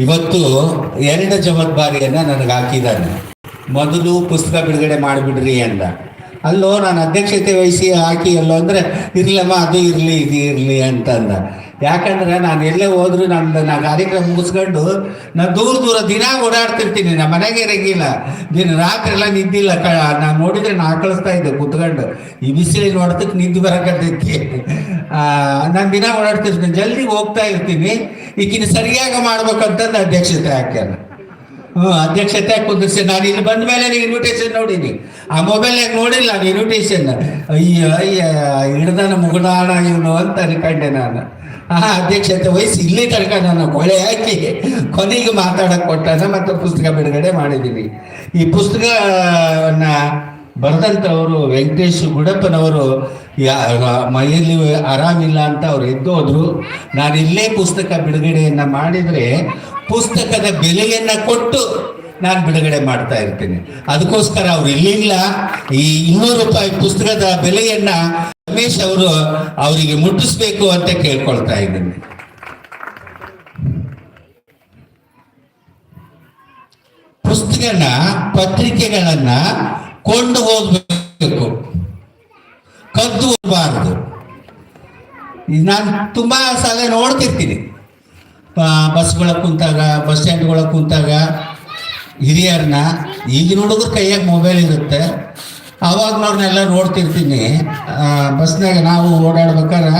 ಇವತ್ತು ಎರಡು ಜವಾಬ್ದಾರಿಯನ್ನ ನನಗೆ ಹಾಕಿದ್ದಾನೆ. ಮೊದಲು ಪುಸ್ತಕ ಬಿಡುಗಡೆ ಮಾಡಿಬಿಡ್ರಿ ಅಂದ. ಅಲ್ಲೋ, ನಾನು ಅಧ್ಯಕ್ಷತೆ ವಹಿಸಿ ಹಾಕಿ ಅಲ್ಲೋ ಅಂದ್ರೆ, ಇರ್ಲಮ್ಮ, ಅದು ಇರಲಿ, ಇದು ಇರಲಿ ಅಂತಂದ. ಯಾಕಂದ್ರೆ ನಾನು ಎಲ್ಲೇ ಹೋದ್ರು ನನ್ನ ನಾ ಕಾರ್ಯಕ್ರಮ ಮುಗಿಸ್ಕೊಂಡು ನಾನು ದೂರ ದೂರ ದಿನ ಓಡಾಡ್ತಿರ್ತೀನಿ, ನಮ್ಮ ಮನೆಗೆ ಇರಂಗಿಲ್ಲ. ದಿನ ರಾತ್ರಿ ಎಲ್ಲ ನಿದ್ದಿಲ್ಲ ಕ, ನಾನು ನೋಡಿದ್ರೆ ನಾ ಕಳಿಸ್ತಾ ಇದ್ದೆ ಕುತ್ಕೊಂಡು. ಈ ಬಿಸಿಲಿನ ಹೊಡೆದಕ್ಕೆ ನಿದ್ದೆ ಬರಕತ್ತೈತಿ. ನಾನು ದಿನ ಓಡಾಡ್ತಿರ್ತೀನಿ, ಜಲ್ದಿ ಹೋಗ್ತಾ ಇರ್ತೀನಿ. ಈಗಿನ ಸರಿಯಾಗಿ ಮಾಡ್ಬೇಕಂತಂದು ಅಧ್ಯಕ್ಷತೆ ಹಾಕ್ಯಾನ. ಹ್ಞೂ ಅಧ್ಯಕ್ಷತೆ ಕುಂದಿರ್ಸಿ, ನಾನು ಇಲ್ಲಿ ಬಂದ ಮೇಲೆ ನೀವು ಇನ್ವಿಟೇಷನ್ ನೋಡೀನಿ. ಆ ಮೊಬೈಲ್ನಾಗ ನೋಡಿಲ್ಲ ನಾನು ಇನ್ವಿಟೇಷನ್ ಅಯ್ಯ ಅಯ್ಯ, ಹಿಡ್ದಾನ ಮುಗುಡಾಣ ಇವನು ಅಂತ ಅನ್ಕಂಡೆ ನಾನು. ಆ ಅಧ್ಯಕ್ಷತೆ ವಹಿಸಿ ಇಲ್ಲಿ ತನಕ ನಾನು ಕೊಳೆ ಹಾಕಿ ಕೊನೆಗೆ ಮಾತಾಡಕ್ ಕೊಟ್ಟಾನ ಮತ್ತು ಪುಸ್ತಕ ಬಿಡುಗಡೆ ಮಾಡಿದ್ದೀನಿ ಈ ಪುಸ್ತಕವನ್ನ ಬರೆದಂಥವರು ವೆಂಕಟೇಶ್ ಗುಡಪ್ಪನವರು ಮೈಯಲ್ಲಿ ಆರಾಮಿಲ್ಲ ಅಂತ ಅವ್ರು ಎದ್ದು ಹೋದ್ರು. ನಾನು ಇಲ್ಲೇ ಪುಸ್ತಕ ಬಿಡುಗಡೆಯನ್ನ ಮಾಡಿದ್ರೆ ಪುಸ್ತಕದ ಬೆಲೆಯನ್ನ ಕೊಟ್ಟು ನಾನು ಬಿಡುಗಡೆ ಮಾಡ್ತಾ ಇರ್ತೀನಿ. ಅದಕ್ಕೋಸ್ಕರ ಅವ್ರು ಇಲ್ಲಿಲ್ಲ. ಈ ಇನ್ನೂರು ರೂಪಾಯಿ ಪುಸ್ತಕದ ಬೆಲೆಯನ್ನ ರಮೇಶ್ ಅವರು ಅವರಿಗೆ ಮುಟ್ಟಿಸ್ಬೇಕು ಅಂತ ಕೇಳ್ಕೊಳ್ತಾ ಇದ್ದೀನಿ. ಪುಸ್ತಕನ ಪತ್ರಿಕೆಗಳನ್ನ ಕೊಂಡು ಹೋಗ್ಬೇಕು ಕದ್ದು ಹೋಗಬಾರ್ದು ನಾನು ತುಂಬಾ ಸಲ ನೋಡ್ತಿರ್ತೀನಿ. ಬಸ್ಗಳ ಕುಂತಾಗ, ಬಸ್ ಸ್ಟ್ಯಾಂಡ್ಗಳ ಕುಂತಾಗ ಹಿರಿಯರನ್ನ ಈಗ ನೋಡಿದ್ರೆ ಕೈಯಾಗ ಮೊಬೈಲ್ ಇರುತ್ತೆ. ಅವಾಗ್ನವ್ರನ್ನೆಲ್ಲ ನೋಡ್ತಿರ್ತೀನಿ. ಆ, ಬಸ್ನಾಗ ನಾವು ಓಡಾಡ್ಬೇಕಾರೆ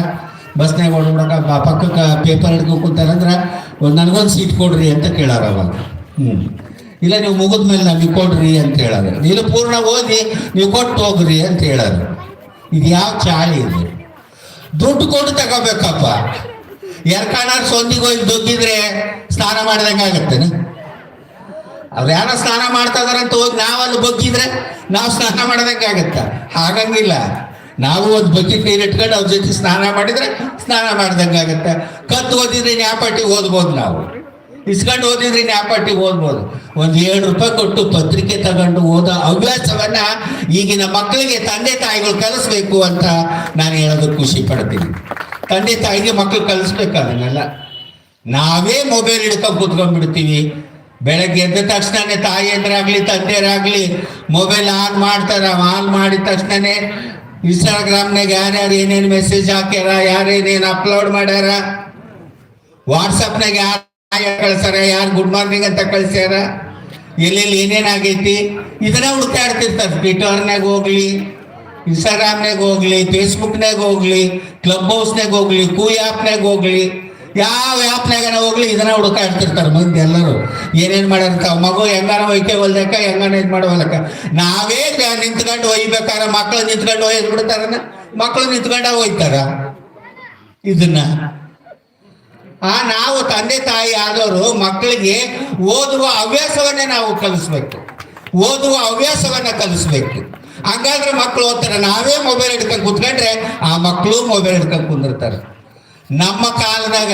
ಬಸ್ನಾಗ ಓಡಾಡಕ ಪಕ್ಕಕ್ಕೆ ಪೇಪರ್ ಹಿಡ್ಕೊಂಡು ಕೂತಾರಂದ್ರೆ ಒಂದು ನನಗೊಂದು ಸೀಟ್ ಕೊಡ್ರಿ ಅಂತ ಕೇಳಾರ ಅವಾಗ. ಇಲ್ಲ ನೀವು ಮುಗಿದ ಮೇಲೆ ನಮಗೆ ಕೊಡ್ರಿ ಅಂತ ಹೇಳೋದು ಇಲ್ಲ ಪೂರ್ಣ ಓದಿ ನೀವು ಕೊಟ್ಟು ಹೋಗ್ರಿ ಅಂತ ಹೇಳೋದು ಇದು ಯಾವ ಚಾಳಿ ಇದು? ದುಡ್ಡು ಕೊಟ್ಟು ತಗೋಬೇಕಪ್ಪ. ಎರ್ಕಾಣಾರ್ ಸೊಂದಿಗೆ ಹೋಗಿ ದುಡ್ಡಿದ್ರೆ ಸ್ನಾನ ಮಾಡ್ದಂಗೆ ಆಗತ್ತೇನೆ ಅವ್ರು ಯಾರೋ ಸ್ನಾನ ಮಾಡ್ತಾ ಅಂತ ಹೋಗಿ ನಾವಲ್ಲಿ ಬಗ್ಗಿದ್ರೆ ನಾವು ಸ್ನಾನ ಮಾಡೋದಕ್ಕಾಗತ್ತ ಹಾಗಂಗಿಲ್ಲ. ನಾವು ಒಂದು ಬಕೆಟ್ ನೀರು ಇಟ್ಕೊಂಡು ಅವ್ರ ಜೊತೆ ಸ್ನಾನ ಮಾಡಿದ್ರೆ ಸ್ನಾನ ಮಾಡ್ದಂಗಾಗತ್ತೆ ಕತ್ತು ಓದಿದ್ರೆ ನ್ಯಾಪಾಟಿ ಓದ್ಬೋದು ನಾವು? ಇಸ್ಕೊಂಡು ಓದಿದ್ರೆ ನ್ಯಾಪಾಟಿ ಓದ್ಬೋದು ಒಂದು ಏಳು ರೂಪಾಯಿ ಕೊಟ್ಟು ಪತ್ರಿಕೆ ತಗೊಂಡು ಓದೋ ಹವ್ಯಾಸವನ್ನ ಈಗಿನ ಮಕ್ಕಳಿಗೆ ತಂದೆ ತಾಯಿಗಳು ಕಲಿಸ್ಬೇಕು ಅಂತ ನಾನು ಹೇಳೋದು ಖುಷಿ ಪಡ್ತೀನಿ. ತಂದೆ ತಾಯಿಗೆ ಮಕ್ಕಳು ಕಲಿಸ್ಬೇಕು ಅದನ್ನೆಲ್ಲ. ನಾವೇ ಮೊಬೈಲ್ ಹಿಡ್ಕೊಂಡು ಕೂತ್ಕೊಂಡ್ಬಿಡ್ತೀವಿ. ಬೆಳಗ್ಗೆ ಎದ್ದ ತಕ್ಷಣನೇ ತಾಯಿಯಂದ್ರಾಗ್ಲಿ, ತಂದೆಯರಾಗ್ಲಿ ಮೊಬೈಲ್ ಆನ್ ಮಾಡ್ತಾರ ಆನ್ ಮಾಡಿದ ತಕ್ಷಣನೇ ಇನ್ಸ್ಟಾಗ್ರಾಮ್ನಾಗ ಯಾರ್ಯಾರು ಏನೇನು ಮೆಸೇಜ್ ಹಾಕ್ಯಾರ, ಯಾರೇನೇನು ಅಪ್ಲೋಡ್ ಮಾಡ್ಯಾರ ವಾಟ್ಸಪ್ನಾಗ ಯಾರು ಕಳ್ಸಾರ ಯಾರು ಗುಡ್ ಮಾರ್ನಿಂಗ್ ಅಂತ ಕಳ್ಸ್ಯಾರ, ಎಲ್ಲೆಲ್ಲಿ ಏನೇನಾಗೈತಿ ಇದನ್ನ ಹುಡುಕಾಡ್ತಿರ್ತಾರೆ ಟ್ವಿಟರ್ನಾಗ ಹೋಗ್ಲಿ ಇನ್ಸ್ಟಾಗ್ರಾಮ್ನಾಗ ಹೋಗ್ಲಿ ಫೇಸ್ಬುಕ್ನಾಗ ಹೋಗ್ಲಿ ಕ್ಲಬ್ ಹೌಸ್ನಾಗ ಹೋಗ್ಲಿ ಕೂ ಆ್ಯಪ್ನಾಗ ಹೋಗ್ಲಿ ಯಾವ ಆ್ಯಪ್ನಾಗ ಹೋಗ್ಲಿ ಇದನ್ನ ಹುಡುಕಾಡ್ತಿರ್ತಾರೆ ಮುಂದೆ ಎಲ್ಲರೂ. ಏನೇನ್ ಮಾಡಂತ ಮಗು ಹೆಂಗಾರ ಒಯ್ಕೆ ಹೊಲ್ದಕ್ಕ, ಹೆಂಗಾನ ಇದು ಮಾಡೋಲಕ್ಕ ನಾವೇ ನಿಂತ್ಕೊಂಡು ಒಯ್ಬೇಕಾರ ಮಕ್ಳು ನಿಂತ್ಕೊಂಡು ಒಯ್ದು ಬಿಡ್ತಾರನ ಮಕ್ಕಳು ನಿಂತ್ಕೊಂಡ ಒಯ್ತಾರ? ಇದನ್ನ. ಆ, ನಾವು ತಂದೆ ತಾಯಿ ಆದವರು ಮಕ್ಕಳಿಗೆ ಓದುವ ಹವ್ಯಾಸವನ್ನೇ ನಾವು ಕಲಿಸ್ಬೇಕು. ಓದುವ ಹವ್ಯಾಸವನ್ನ ಕಲಿಸ್ಬೇಕು. ಹಂಗಾದ್ರೆ ಮಕ್ಕಳು ಓದ್ತಾರೆ. ನಾವೇ ಮೊಬೈಲ್ ಹಿಡ್ಕೊಂಡು ಕುತ್ಕೊಂಡ್ರೆ ಆ ಮಕ್ಕಳು ಮೊಬೈಲ್ ಹಿಡ್ಕೊಂಡು ಕುಂದಿರ್ತಾರೆ. ನಮ್ಮ ಕಾಲದಾಗ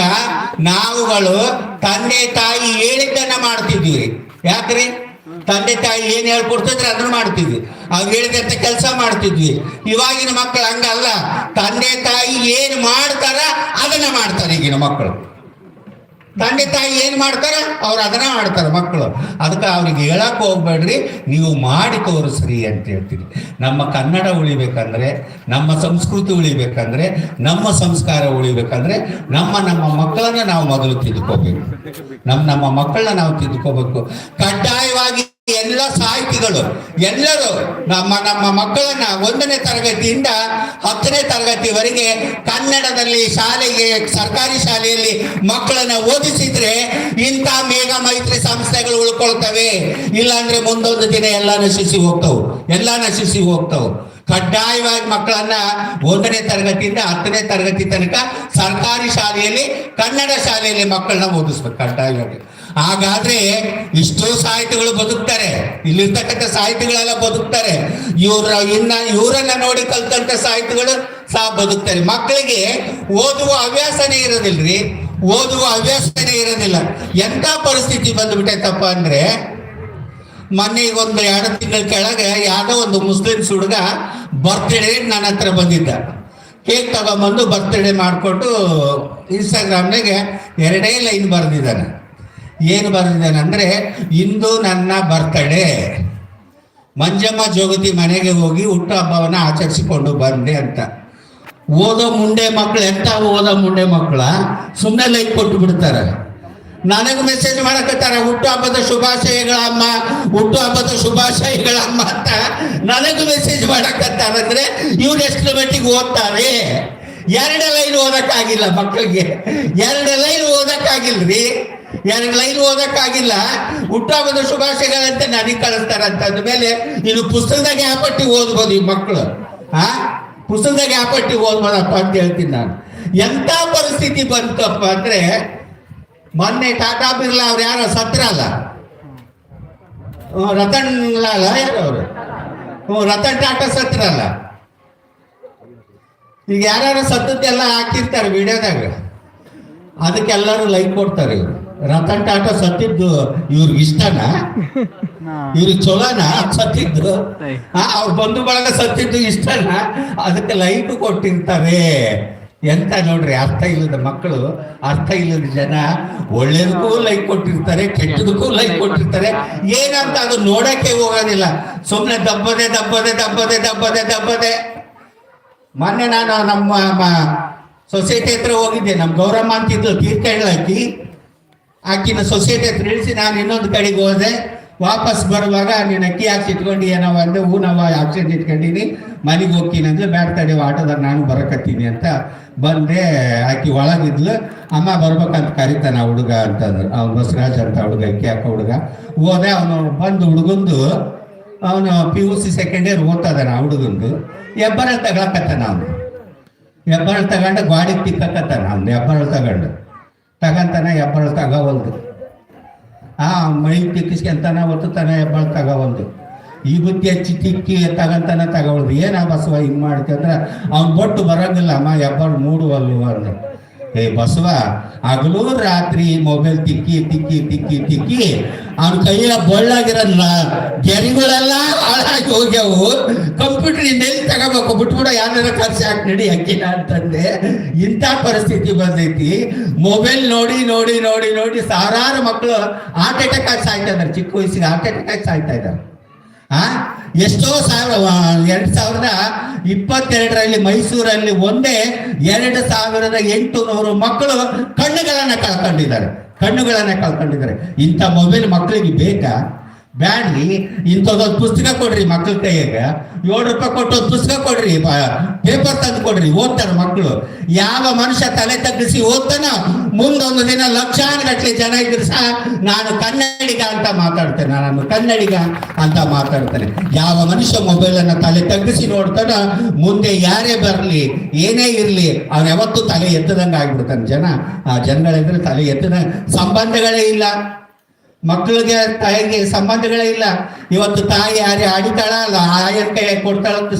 ನಾವುಗಳು ತಂದೆ ತಾಯಿ ಹೇಳಿದ್ದನ್ನ ಮಾಡ್ತಿದ್ವಿ ಯಾಕ್ರಿ? ತಂದೆ ತಾಯಿ ಏನ್ ಹೇಳ್ಕೊಡ್ತಿದ್ರೆ ಅದನ್ನ ಮಾಡ್ತಿದ್ವಿ. ಅವ್ರು ಹೇಳಿದಂತ ಕೆಲಸ ಮಾಡ್ತಿದ್ವಿ. ಇವಾಗಿನ ಮಕ್ಕಳು ಹಂಗಲ್ಲ. ತಂದೆ ತಾಯಿ ಏನ್ ಮಾಡ್ತಾರ ಅದನ್ನ ಮಾಡ್ತಾರೆ ಈಗಿನ ಮಕ್ಕಳು ತಂದೆ ತಾಯಿ ಏನ್ ಮಾಡ್ತಾರೆ? ಅವ್ರು ಅದನ್ನ ಮಾಡ್ತಾರೆ ಮಕ್ಕಳು ಅದಕ್ಕೆ ಅವ್ರಿಗೆ ಹೇಳಕ್ ಹೋಗ್ಬೇಡ್ರಿ. ನೀವು ಮಾಡಿ ತೋರಿಸ್ರಿ ಅಂತ ಹೇಳ್ತೀನಿ. ನಮ್ಮ ಕನ್ನಡ ಉಳಿಬೇಕಂದ್ರೆ, ನಮ್ಮ ಸಂಸ್ಕೃತಿ ಉಳಿಬೇಕಂದ್ರೆ, ನಮ್ಮ ಸಂಸ್ಕಾರ ಉಳಿಬೇಕಂದ್ರೆ, ನಮ್ಮ ನಮ್ಮ ಮಕ್ಕಳನ್ನ ನಾವು ಮೊದಲು ತಿದ್ಕೋಬೇಕು. ನಮ್ಮ ನಮ್ಮ ಮಕ್ಕಳನ್ನ ನಾವು ತಿದ್ಕೋಬೇಕು. ಕಡ್ಡಾಯವಾಗಿ ಎಲ್ಲ ಸಾಹಿತಿಗಳು, ಎಲ್ಲರೂ ನಮ್ಮ ನಮ್ಮ ಮಕ್ಕಳನ್ನ ಒಂದನೇ ತರಗತಿಯಿಂದ ಹತ್ತನೇ ತರಗತಿವರೆಗೆ ಕನ್ನಡದಲ್ಲಿ ಶಾಲೆಗೆ, ಸರ್ಕಾರಿ ಶಾಲೆಯಲ್ಲಿ ಮಕ್ಕಳನ್ನ ಓದಿಸಿದ್ರೆ ಇಂಥ ಮೇಘ ಮೈತ್ರಿ ಸಂಸ್ಥೆಗಳು ಉಳ್ಕೊಳ್ತವೆ. ಇಲ್ಲಾಂದ್ರೆ ಮುಂದೊಂದು ದಿನ ಎಲ್ಲ ನಶಿಸಿ ಹೋಗ್ತವು ಎಲ್ಲ ನಶಿಸಿ ಹೋಗ್ತವು. ಕಡ್ಡಾಯವಾಗಿ ಮಕ್ಕಳನ್ನ ಒಂದನೇ ತರಗತಿಯಿಂದ ಹತ್ತನೇ ತರಗತಿ ತನಕ ಸರ್ಕಾರಿ ಶಾಲೆಯಲ್ಲಿ, ಕನ್ನಡ ಶಾಲೆಯಲ್ಲಿ ಮಕ್ಕಳನ್ನ ಓದಿಸ್ಬೇಕು ಕಡ್ಡಾಯವಾಗಿ. ಹಾಗಾದ್ರೆ ಇಷ್ಟೋ ಸಾಹಿತಿಗಳು ಬದುಕ್ತಾರೆ. ಇಲ್ಲಿರ್ತಕ್ಕಂಥ ಸಾಹಿತಿಗಳೆಲ್ಲ ಬದುಕ್ತಾರೆ. ಇವ್ರ, ಇನ್ನ ಇವರನ್ನ ನೋಡಿ ಕಲ್ತಂತ ಸಾಹಿತಿಗಳು ಸಹ ಬದುಕ್ತಾರೆ. ಮಕ್ಕಳಿಗೆ ಓದುವ ಹವ್ಯಾಸನೇ ಇರೋದಿಲ್ರಿ. ಓದುವ ಹವ್ಯಾಸನೇ ಇರೋದಿಲ್ಲ. ಎಂತ ಪರಿಸ್ಥಿತಿ ಬಂದ್ಬಿಟ್ಟೈತಪ್ಪ ಅಂದ್ರೆ, ಮೊನ್ನೆ ಒಂದು ಎರಡು ತಿಂಗಳ ಕೆಳಗೆ ಯಾವುದೋ ಒಂದು ಮುಸ್ಲಿಮ್ಸ್ ಹುಡುಗ ಬರ್ತ್ಡೇ ನನ್ನ ಹತ್ರ ಬಂದಿದ್ದ. ಕೇಕ್ ತಗೊಂಬಂದು ಬರ್ತ್ಡೇ ಮಾಡಿಕೊಂಡು ಇನ್ಸ್ಟಾಗ್ರಾಮ್ನಾಗೆ ಎರಡೇ ಲೈನ್ ಬರೆದಿದ್ದಾನೆ. ಏನು ಅಂದ್ರೆ, ಇಂದು ನನ್ನ ಬರ್ತಡೇ ಮಂಜಮ್ಮ ಜೋಗತಿ ಮನೆಗೆ ಹೋಗಿ ಹುಟ್ಟು ಹಬ್ಬವನ್ನ ಆಚರಿಸಿಕೊಂಡು ಬಂದೆ ಅಂತ. ಓದೋ ಮುಂಡೆ ಮಕ್ಕಳು ಎಂತ ಓದೋ ಮುಂಡೆ ಮಕ್ಕಳ? ಸುಮ್ಮನೆ ಲೈಕ್ ಕೊಟ್ಟು ಬಿಡ್ತಾರೆ. ನನಗೆ ಮೆಸೇಜ್ ಮಾಡಕತ್ತಾರೆ, ಹುಟ್ಟು ಹಬ್ಬದ ಶುಭಾಶಯಗಳಮ್ಮ, ಹುಟ್ಟು ಹಬ್ಬದ ಶುಭಾಶಯಗಳಮ್ಮ ಅಂತ ನನಗೆ ಮೆಸೇಜ್ ಮಾಡಕತ್ತಾರೆ ಅಂದ್ರೆ, ಇವ್ರು ಎಷ್ಟು ಮಟ್ಟಿಗೆ ಓದ್ತಾರೆ? ಎರಡು ಲೈನ್ ಓದಕ್ಕಾಗಿಲ್ಲ ಮಕ್ಕಳಿಗೆ ಎರಡು ಲೈನ್ ಓದಕ್ಕಾಗಿಲ್ರಿ. ಎರಡು ಲೈನ್ ಓದಕ್ಕಾಗಿಲ್ಲ. ಹುಟ್ಟಾಗದ ಶುಭಾಶಯಗಳಂತ ನನಗೆ ಕಳಿಸ್ತಾರ ಅಂತ ಅಂದ್ಮೇಲೆ ಇದು ಪುಸ್ತಕದಾಗ ಯಾವ ಪಟ್ಟಿ ಓದ್ಬೋದು ಈ ಮಕ್ಕಳು? ಆ? ಪುಸ್ತಕದಾಗ ಯಾವ ಪಟ್ಟಿ ಓದ್ಬೋದಪ್ಪ ಅಂತ ಹೇಳ್ತೀನಿ ನಾನು. ಎಂತ ಪರಿಸ್ಥಿತಿ ಬಂತಪ್ಪ ಅಂದ್ರೆ ಮೊನ್ನೆ ಟಾಟಾ ಬಿರ್ಲಾ ಅವ್ರು ಯಾರೋ ಸತ್ರಲ್ಲ ರತನ್ ಲಾಲ ಯಾರು ಅವರು? ಹ್ಞೂ ರತನ್ ಟಾಟಾ ಸತ್ರಲ್ಲ ಈಗ ಯಾರು ಸತ್ತದ್ದೆಲ್ಲ ಹಾಕಿರ್ತಾರೆ ವಿಡಿಯೋದಾಗ. ಅದಕ್ಕೆಲ್ಲರೂ ಲೈಕ್ ಕೊಡ್ತಾರೆ ಇವರು. ರತನ್ ಟಾಟಾ ಸತ್ತಿದ್ದು ಇವ್ರಿಗೆ ಇಷ್ಟನಾ? ಇವ್ರಿಗೆ ಚೊಲನ ಸತ್ತಿದ್ದು? ಅವ್ರ ಬಂಧು ಬಳಗ ಸತ್ತಿದ್ದು ಇಷ್ಟನಾ? ಅದಕ್ಕೆ ಲೈಕ್ ಕೊಟ್ಟಿರ್ತಾರೆ. ಎಂತ ನೋಡ್ರಿ ಅರ್ಥ ಇಲ್ಲದ ಮಕ್ಕಳು ಅರ್ಥ ಇಲ್ಲದ ಜನ ಒಳ್ಳೇದಕ್ಕೂ ಲೈಕ್ ಕೊಟ್ಟಿರ್ತಾರೆ ಕೆಟ್ಟದಕ್ಕೂ ಲೈಕ್ ಕೊಟ್ಟಿರ್ತಾರೆ. ಏನಂತ ಅದು ನೋಡಕ್ಕೆ ಹೋಗೋದಿಲ್ಲ. ಸುಮ್ಮನೆ ದಬ್ಬದೆ ದಬ್ಬದೆ ದಬ್ಬದೆ ದಬ್ಬದೆ ದಬ್ಬದೆ. ಮೊನ್ನೆ ನಾನು ನಮ್ಮ ಸೊಸೈಟಿ ಹತ್ರ ಹೋಗಿದ್ದೆ. ನಮ್ಮ ಗೌರಮ್ಮ ಅಂತಿದ್ದು ತೀರ್ಕೊಳ್ಳಾಕಿ ಆಕಿನ ಸೊಸೈಟಿ ಹತ್ರ ಇಳಿಸಿ ನಾನು ಇನ್ನೊಂದು ಕಡೆಗೆ ಹೋದೆ. ವಾಪಸ್ ಬರುವಾಗ ನೀನು ಅಕ್ಕಿ ಹಾಕಿ ಇಟ್ಕೊಂಡು ಏನವ ಅಂದ್ರೆ ಹೂ ನಾವು ಆಕ್ಸಿಡೆಂಟ್ ಇಟ್ಕೊಂಡಿನಿ. ಮನೆಗೆ ಹೋಗ್ತೀನಿ ಅಂದ್ರೆ ಬ್ಯಾಡ್ತಾಡಿ ತಡೆ ಆಟೋದಾಗ ನಾನು ಬರಕತ್ತೀನಿ ಅಂತ ಬಂದೆ ಆಕಿ ಒಳಗಿದ್ಲು. ಅಮ್ಮ, ಬರ್ಬೇಕಂತ ಕರಿತಾನ ಹುಡುಗ ಅಂತಂದ್ರು. ಅವ್ನು ಬಸವರಾಜ್ ಅಂತ ಹುಡುಗ, ಅಕ್ಕಿ ಹಾಕೋ ಹುಡುಗ. ಹೋದೆ, ಅವನು ಬಂದು ಹುಡುಗಂದು, ಅವನು P U C second year ಓದ್ತದಾನ ಹುಡುಗಂದು. ಹೆಬ್ಬರ ತಗೊಳಕತ್ತಾನ ಅವನು. ಹೆಬ್ಬರ ತಗೊಂಡು ಗಾಡಿಗೆ ತಿಕ್ಕಕತ್ತಾನ ಅವ್ನು ಹೆಬ್ಬರ ತಗೊಂಡು. ತಗಂತಾನ ಹೆಬ್ಬಳ ತಗೋವಲ್ದು. ಆ ಮೈ ತಿಕ್ಕಿಸ್ಕೊಂತಾನ ಒತ್ತುತ್ತಾನ ಹೆಬ್ಬಳ ತಗೋವಲ್ದು. ಹಚ್ಚಿ ತಿಕ್ಕಿ ತಗಂತಾನ ತಗೋವಲ್ದು. ಏನ ಬಸವ ಹಿಂಗ್ ಮಾಡ್ತಂದ್ರ ಅವ್ನು ಬೊಟ್ಟು ಬರಂಗಿಲ್ಲ, ಅಮ್ಮ ಹೆಬ್ಬಳ ಮೂಡುವಲ್ಲು ಅಂದ ಏ ಬಸವ ಹಗಲು ರಾತ್ರಿ ಮೊಬೈಲ್ ತಿಕ್ಕಿ ತಿಕ್ಕಿ ತಿಕ್ಕಿ ತಿಕ್ಕಿ, ಅವನ ಕೈಯ ಬೊಳ್ಳಾಗಿರಲ್ಲ ಗೆರಿಗಳೆಲ್ಲ ಹಾಳಾಗಿ ಹೋಗ್ಯಾವು. ಕಂಪ್ಯೂಟರ್ ಇನ್ನೆಲ್ಲಿ ತಗೋಬೇಕು? ಬಿಟ್ಬಿಡ ಯಾರ ಖರ್ಚು ಹಾಕಿ ನಡಿ ಅಕ್ಕಿನ ಅಂತಂದೆ ಇಂಥ ಪರಿಸ್ಥಿತಿ ಬಂದೈತಿ. ಮೊಬೈಲ್ ನೋಡಿ ನೋಡಿ ನೋಡಿ ನೋಡಿ ಸಾವಿರಾರು ಮಕ್ಕಳು ಹಾರ್ಟ್ ಅಟ್ಯಾಕ್ ಆಗಿ ಸಾಯ್ತಾ ಇದ್ದಾರೆ ಚಿಕ್ಕ ವಯಸ್ಸಿಗೆ ಹಾರ್ಟ್ ಅಟ್ಯಾಕ್ ಆಗಿ ಸಾಯ್ತಾ ಇದ್ದಾರೆ ಎಷ್ಟೋ ಸಾವಿರ ಎರಡ್ ಸಾವಿರದ ಇಪ್ಪತ್ತೆರಡರಲ್ಲಿ ಮೈಸೂರಲ್ಲಿ ಒಂದೇ ಎರಡು ಸಾವಿರದ ಎಂಟು ನೂರು ಮಕ್ಕಳು ಕಣ್ಣುಗಳನ್ನ ಕಳ್ಕೊಂಡಿದ್ದಾರೆ. ಕಣ್ಣುಗಳನ್ನ ಕಳ್ಕೊಂಡಿದ್ದಾರೆ. ಇಂಥ ಮೊಬೈಲ್ ಮಕ್ಕಳಿಗೆ ಬೇಕಾ? ಬ್ಯಾಡ್ರಿ. ಇಂಥದ್ದೊಂದು ಪುಸ್ತಕ ಕೊಡ್ರಿ ಮಕ್ಕಳ ಕೈಯಾಗ. ಏಳು ರೂಪಾಯಿ ಕೊಟ್ಟು ಪುಸ್ತಕ ಕೊಡ್ರಿ ಪೇಪರ್ ತಂದು ಕೊಡ್ರಿ, ಓದ್ತಾರೆ ಮಕ್ಕಳು. ಯಾವ ಮನುಷ್ಯ ತಲೆ ತಗ್ಗಿಸಿ ಓದ್ತಾನ ಮುಂದೊಂದು ದಿನ ಲಕ್ಷಾನುಗಟ್ಟಲೆ ಜನ ಇದ್ರು ಸಹ ನಾನು ಕನ್ನಡಿಗ ಅಂತ ಮಾತಾಡ್ತೇನೆ. ನಾನು ಕನ್ನಡಿಗ ಅಂತ ಮಾತಾಡ್ತೇನೆ. ಯಾವ ಮನುಷ್ಯ ಮೊಬೈಲ್ ಅನ್ನ ತಲೆ ತಗ್ಗಿಸಿ ನೋಡ್ತಾನ, ಮುಂದೆ ಯಾರೇ ಬರಲಿ, ಏನೇ ಇರಲಿ, ಅವ್ನು ಯಾವತ್ತೂ ತಲೆ ಎತ್ತದಂಗೆ ಆಗ್ಬಿಡ್ತಾನೆ ಜನ. ಆ ಜನಗಳಿದ್ರೆ ತಲೆ ಎತ್ತದ ಸಂಬಂಧಗಳೇ ಇಲ್ಲ. ಮಕ್ಕಳಿಗೆ, ತಾಯಿಗೆ ಸಂಬಂಧಗಳೇ ಇಲ್ಲ. ಇವತ್ತು ತಾಯಿ ಯಾರೇ ಆಡಿತಾಳ, ಅಲ್ಲ ಆಯರ್ ಕೈ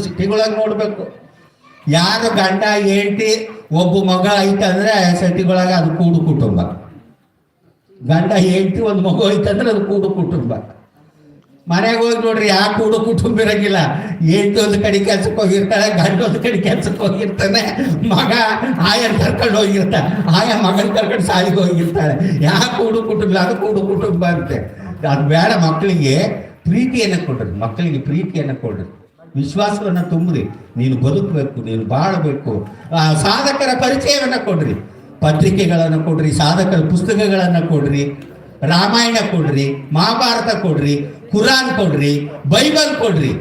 ಸಿಟಿಗಳಾಗ ನೋಡ್ಬೇಕು. ಯಾರು ಗಂಡ, ಹೆಂಡತಿ ಒಬ್ಬ ಮಗ ಐತಂದ್ರೆ ಸಿಟಿಗಳಾಗ ಅದು ಕೂಡು ಕುಟುಂಬ. ಗಂಡ ಹೆಂಡತಿ ಒಂದು ಮಗು ಐತಂದ್ರೆ ಅದು ಕೂಡು ಕುಟುಂಬ. ಮನೆಗೆ ಹೋಗಿ ನೋಡ್ರಿ ಯಾವ ಕೂಡು ಕುಟುಂಬ ಇರಂಗಿಲ್ಲ. ಹೆಂಡತಿ ಒಂದು ಕಡೆ ಕೆಲ್ಸಕ್ಕೆ ಹೋಗಿರ್ತಾಳೆ, ಗಂಡ ಒಂದು ಕಡೆ ಕೆಲ್ಸಕ್ಕೆ ಹೋಗಿರ್ತಾನೆ, ಮಗ ಆಯನ್ ಕರ್ಕೊಂಡು ಹೋಗಿರ್ತಾನೆ, ಆಯ ಮಗನ ಕರ್ಕೊಂಡು ಸಾಲಿಗೆ ಹೋಗಿರ್ತಾಳೆ. ಯಾವ ಕೂಡು ಕುಟುಂಬ ಅದು ಕೂಡು ಕುಟುಂಬ ಅಂತೆ. ಅದು ಬೇಡ ಮಕ್ಕಳಿಗೆ ಪ್ರೀತಿಯನ್ನು ಕೊಡ್ರಿ ಮಕ್ಕಳಿಗೆ ಪ್ರೀತಿಯನ್ನು ಕೊಡ್ರಿ. ವಿಶ್ವಾಸವನ್ನ ತುಂಬ್ರಿ ನೀನು ಬದುಕಬೇಕು, ನೀನು ಬಾಳಬೇಕು. ಸಾಧಕರ ಪರಿಚಯವನ್ನು ಕೊಡ್ರಿ. ಪತ್ರಿಕೆಗಳನ್ನು ಕೊಡ್ರಿ, ಸಾಧಕರ ಪುಸ್ತಕಗಳನ್ನು ಕೊಡ್ರಿ, ರಾಮಾಯಣ ಕೊಡ್ರಿ, ಮಹಾಭಾರತ ಕೊಡ್ರಿ, ಕುರಾನ್ ಕೊಡ್ರಿ, ಬೈಬಲ್ ಕೊಡ್ರಿ.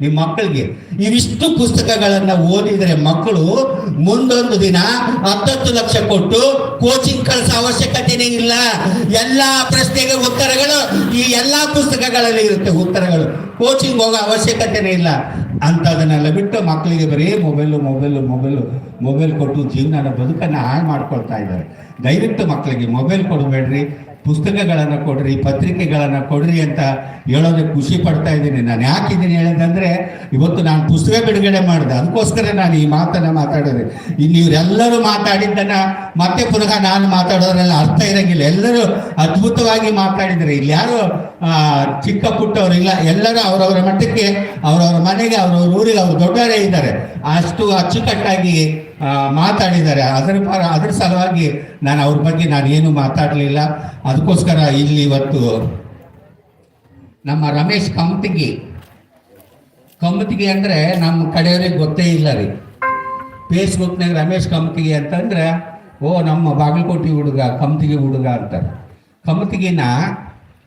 ನಿಮ್ಮ ಮಕ್ಕಳಿಗೆ. ಇವಿಷ್ಟು ಪುಸ್ತಕಗಳನ್ನ ಓದಿದರೆ ಮಕ್ಕಳು ಮುಂದೊಂದು ದಿನ ಹತ್ತತ್ತು ಲಕ್ಷ ಕೊಟ್ಟು ಕೋಚಿಂಗ್ ಕಳಿಸೋ ಅವಶ್ಯಕತೆನೇ ಇಲ್ಲ. ಎಲ್ಲಾ ಪ್ರಶ್ನೆಗೆ ಉತ್ತರಗಳು, ಈ ಎಲ್ಲಾ ಪುಸ್ತಕಗಳಲ್ಲಿ ಇರುತ್ತೆ ಉತ್ತರಗಳು. ಕೋಚಿಂಗ್ ಹೋಗೋ ಅವಶ್ಯಕತೆನೇ ಇಲ್ಲ. ಅಂಥದನ್ನೆಲ್ಲ ಬಿಟ್ಟು ಮಕ್ಕಳಿಗೆ ಬರೀ ಮೊಬೈಲು ಮೊಬೈಲು ಮೊಬೈಲು, ಮೊಬೈಲ್ ಕೊಟ್ಟು ಜೀವನನ ಬದುಕನ್ನು ಹಾಳು ಮಾಡ್ಕೊಳ್ತಾ ಇದ್ದಾರೆ. ದಯವಿಟ್ಟು ಮಕ್ಕಳಿಗೆ ಮೊಬೈಲ್ ಕೊಡಬೇಡ್ರಿ. ಪುಸ್ತಕಗಳನ್ನು ಕೊಡ್ರಿ, ಪತ್ರಿಕೆಗಳನ್ನು ಕೊಡ್ರಿ ಅಂತ ಹೇಳೋದಕ್ಕೆ ಖುಷಿ ಪಡ್ತಾ ಇದ್ದೀನಿ. ನಾನು ಯಾಕಿದ್ದೀನಿ ಹೇಳಿದಂದ್ರೆ, ಇವತ್ತು ನಾನು ಪುಸ್ತಕ ಬಿಡುಗಡೆ ಮಾಡಿದೆ. ಅದಕ್ಕೋಸ್ಕರ ನಾನು ಈ ಮಾತನ್ನ ಮಾತಾಡೋದು. ಇಲ್ಲಿ ಇವರೆಲ್ಲರೂ ಮಾತಾಡಿದ್ದನ್ನ ಮತ್ತೆ ಪುನಃ ನಾನು ಮಾತಾಡೋರೆಲ್ಲ ಅರ್ಥ ಇರಂಗಿಲ್ಲ. ಎಲ್ಲರೂ ಅದ್ಭುತವಾಗಿ ಮಾತಾಡಿದರೆ ಇಲ್ಲಿ ಯಾರು ಚಿಕ್ಕ ಪುಟ್ಟವರಿಲ್ಲ ಎಲ್ಲರೂ ಅವರವರ ಮಟ್ಟಕ್ಕೆ ಅವರವರ ಮನೆಗೆ, ಅವರವ್ರ ಊರಿಗೆ, ಅವ್ರು ದೊಡ್ಡವರೇ ಇದ್ದಾರೆ. ಅಷ್ಟು ಅಚ್ಚುಕಟ್ಟಾಗಿ ಮಾತಾಡಿದ್ದಾರೆ. ಅದರ ಪರ, ಅದರ ಸಲುವಾಗಿ ನಾನು ಅವ್ರ ಬಗ್ಗೆ ನಾನು ಏನು ಮಾತಾಡಲಿಲ್ಲ. ಅದಕ್ಕೋಸ್ಕರ ಇಲ್ಲಿ ಇವತ್ತು ನಮ್ಮ ರಮೇಶ್ ಕಮತಿಗಿ ಕಮತಿಗಿ ಅಂದರೆ ನಮ್ಮ ಕಡೆಯವ್ರಿಗೆ ಗೊತ್ತೇ ಇಲ್ಲ ರೀ. ಫೇಸ್ಬುಕ್ನಾಗ ರಮೇಶ್ ಕಮತಿಗಿ ಅಂತಂದ್ರೆ, ಓ, ನಮ್ಮ ಬಾಗಲಕೋಟೆ ಹುಡುಗ ಕಮತಿಗಿ ಹುಡುಗ ಅಂತಾರೆ. ಕಮತಿಗಿನ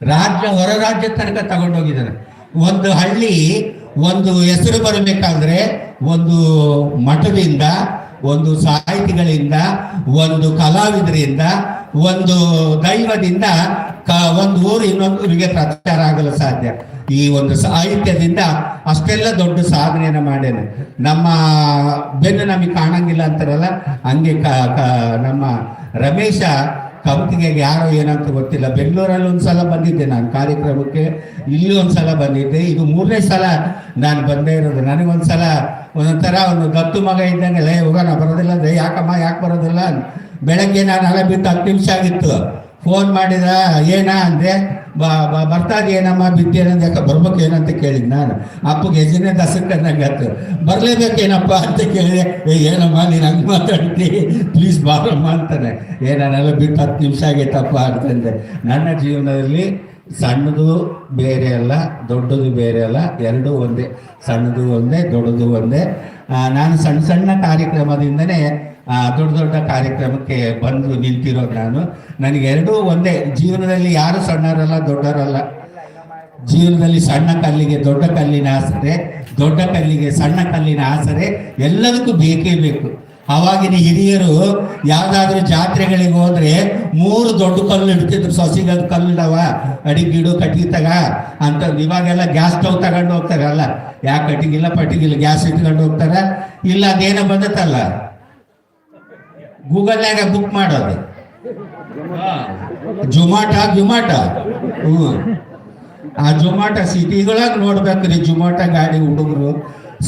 ರಾಜ್ಯ, ಹೊರ ರಾಜ್ಯ ತನಕ ತಗೊಂಡೋಗಿದ್ದಾರೆ. ಒಂದು ಹಳ್ಳಿ, ಒಂದು ಹೆಸರು ಬರಬೇಕಾದ್ರೆ ಒಂದು ಮಠದಿಂದ ಒಂದು ಸಾಹಿತಿಗಳಿಂದ, ಒಂದು ಕಲಾವಿದರಿಂದ, ಒಂದು ದೈವದಿಂದ ಒಂದು ಊರು ಇನ್ನೊಂದು ಊರಿಗೆ ಪ್ರಚಾರ ಆಗಲು ಸಾಧ್ಯ. ಈ ಒಂದು ಸಾಹಿತ್ಯದಿಂದ ಅಷ್ಟೆಲ್ಲ ದೊಡ್ಡ ಸಾಧನೆಯನ್ನ ಮಾಡ್ಯಾನೆ. ನಮ್ಮ ಬೆನ್ನು ನಮಗೆ ಕಾಣಂಗಿಲ್ಲ ಅಂತಾರಲ್ಲ, ಹಂಗೆ ಕ- ನಮ್ಮ ರಮೇಶ ಕಮತಿಗೆ ಯಾರು ಏನಂತ ಗೊತ್ತಿಲ್ಲ. ಬೆಂಗಳೂರಲ್ಲಿ ಒಂದ್ಸಲ ಬಂದಿದ್ದೆ ನಾನು ಕಾರ್ಯಕ್ರಮಕ್ಕೆ. ಇಲ್ಲಿ ಒಂದ್ಸಲ ಬಂದಿದ್ದೆ. ಇದು ಮೂರನೇ ಸಲ ನಾನು ಬಂದೇ ಇರೋದು. ನನಗೊಂದ್ಸಲ ಒಂದೊಂಥರ ಒಂದು ಗತ್ತು ಮಗ ಇದ್ದಂಗೆ ಲೇ ಹೋಗೋಣ, ಬರೋದಿಲ್ಲ ಅಂದ್ರೆ ಯಾಕಮ್ಮ, ಯಾಕೆ ಬರೋದಿಲ್ಲ? ಬೆಳಗ್ಗೆ ನಾನು ಅಲ್ಲ ಬಿದ್ದು ಹತ್ತು ನಿಮಿಷ ಆಗಿತ್ತು. ಫೋನ್ ಮಾಡಿದ ಏನ? ಅಂದೆ ಬ ಬ- ಬರ್ತಾ ಏನಮ್ಮ ಬಿದ್ದೇನಂದ ಯಾಕೆ ಬರ್ಬೇಕು ಏನಂತ ಕೇಳಿದ್ ನಾನು. ಅಪ್ಪಗೆ ಹೆಜ್ಜೆನೆ ದಸಕ್ಕಂದಂಗೆ ಆಯ್ತು ಬರ್ಲೇಬೇಕೇನಪ್ಪ ಅಂತ ಕೇಳಿದೆ ಏಯ್ ಏನಮ್ಮ, ನೀನು ಹಂಗೆ ಮಾತಾಡ್ತಿ? ಪ್ಲೀಸ್ ಬಾರಮ್ಮ ಅಂತಾನೆ. ಏ, ನಾನೆಲ್ಲ ಬಿಟ್ಟು ಹತ್ತು ನಿಮಿಷ ಆಗೈತಪ್ಪ ಅಂತಂದೆ. ನನ್ನ ಜೀವನದಲ್ಲಿ ಸಣ್ಣದು ಬೇರೆ ಅಲ್ಲ, ದೊಡ್ಡದು ಬೇರೆ ಅಲ್ಲ, ಎರಡೂ ಒಂದೇ. ಸಣ್ಣದು ಒಂದೇ, ದೊಡ್ಡದು ಒಂದೇ. ನಾನು ಸಣ್ಣ ಸಣ್ಣ ಕಾರ್ಯಕ್ರಮದಿಂದನೇ ದೊಡ್ಡ ದೊಡ್ಡ ಕಾರ್ಯಕ್ರಮಕ್ಕೆ ಬಂದು ನಿಂತಿರೋದು ನಾನು. ನನಗೆ ಎರಡೂ ಒಂದೇ, ಜೀವನದಲ್ಲಿ ಯಾರು ಸಣ್ಣರಲ್ಲ ದೊಡ್ಡರಲ್ಲ ಜೀವನದಲ್ಲಿ ಸಣ್ಣ ಕಲ್ಲಿಗೆ ದೊಡ್ಡ ಕಲ್ಲಿನ ಆಸರೆ, ದೊಡ್ಡ ಕಲ್ಲಿಗೆ ಸಣ್ಣ ಕಲ್ಲಿನ ಆಸರೆ, ಎಲ್ಲದಕ್ಕೂ ಬೇಕೇ ಬೇಕು. ಅವಾಗಿನ ಹಿರಿಯರು ಯಾವ್ದಾದ್ರು ಜಾತ್ರೆಗಳಿಗೆ ಹೋದ್ರೆ ಮೂರು ದೊಡ್ಡ ಕಲ್ಲು ಇಡ್ತಿದ್ರು. ಸೊಸಿಗಳ ಅಡಿ ಅಡಿಗಿಡು ಕಟ್ಟಿಗೆ ತಗ ಅಂತ ಇವಾಗೆಲ್ಲ ಗ್ಯಾಸ್ ಸ್ಟವ್ ತಗೊಂಡು ಹೋಗ್ತಾರಲ್ಲ. ಯಾಕೆ ಕಟ್ಟಿಗಿಲ್ಲ ಪಟ್ಟಿಗಿಲ್ಲ ಗ್ಯಾಸ್ ಇಟ್ಕೊಂಡು ಹೋಗ್ತಾರ. ಇಲ್ಲ, ಅದೇನೋ ಬಂದತ್ತಲ್ಲ. ಗೂಗಲ್ನಾಗ ಬುಕ್ ಮಾಡೋದು. ಜುಮಾಟ ಜುಮಾಟ ಹ್ಞೂ. ಆ ಜುಮಾಟ ಸಿಟಿಗಳಾಗ ನೋಡ್ಬೇಕ್ರಿ ಜುಮಾಟ ಗಾಡಿ ಹುಡುಗರು.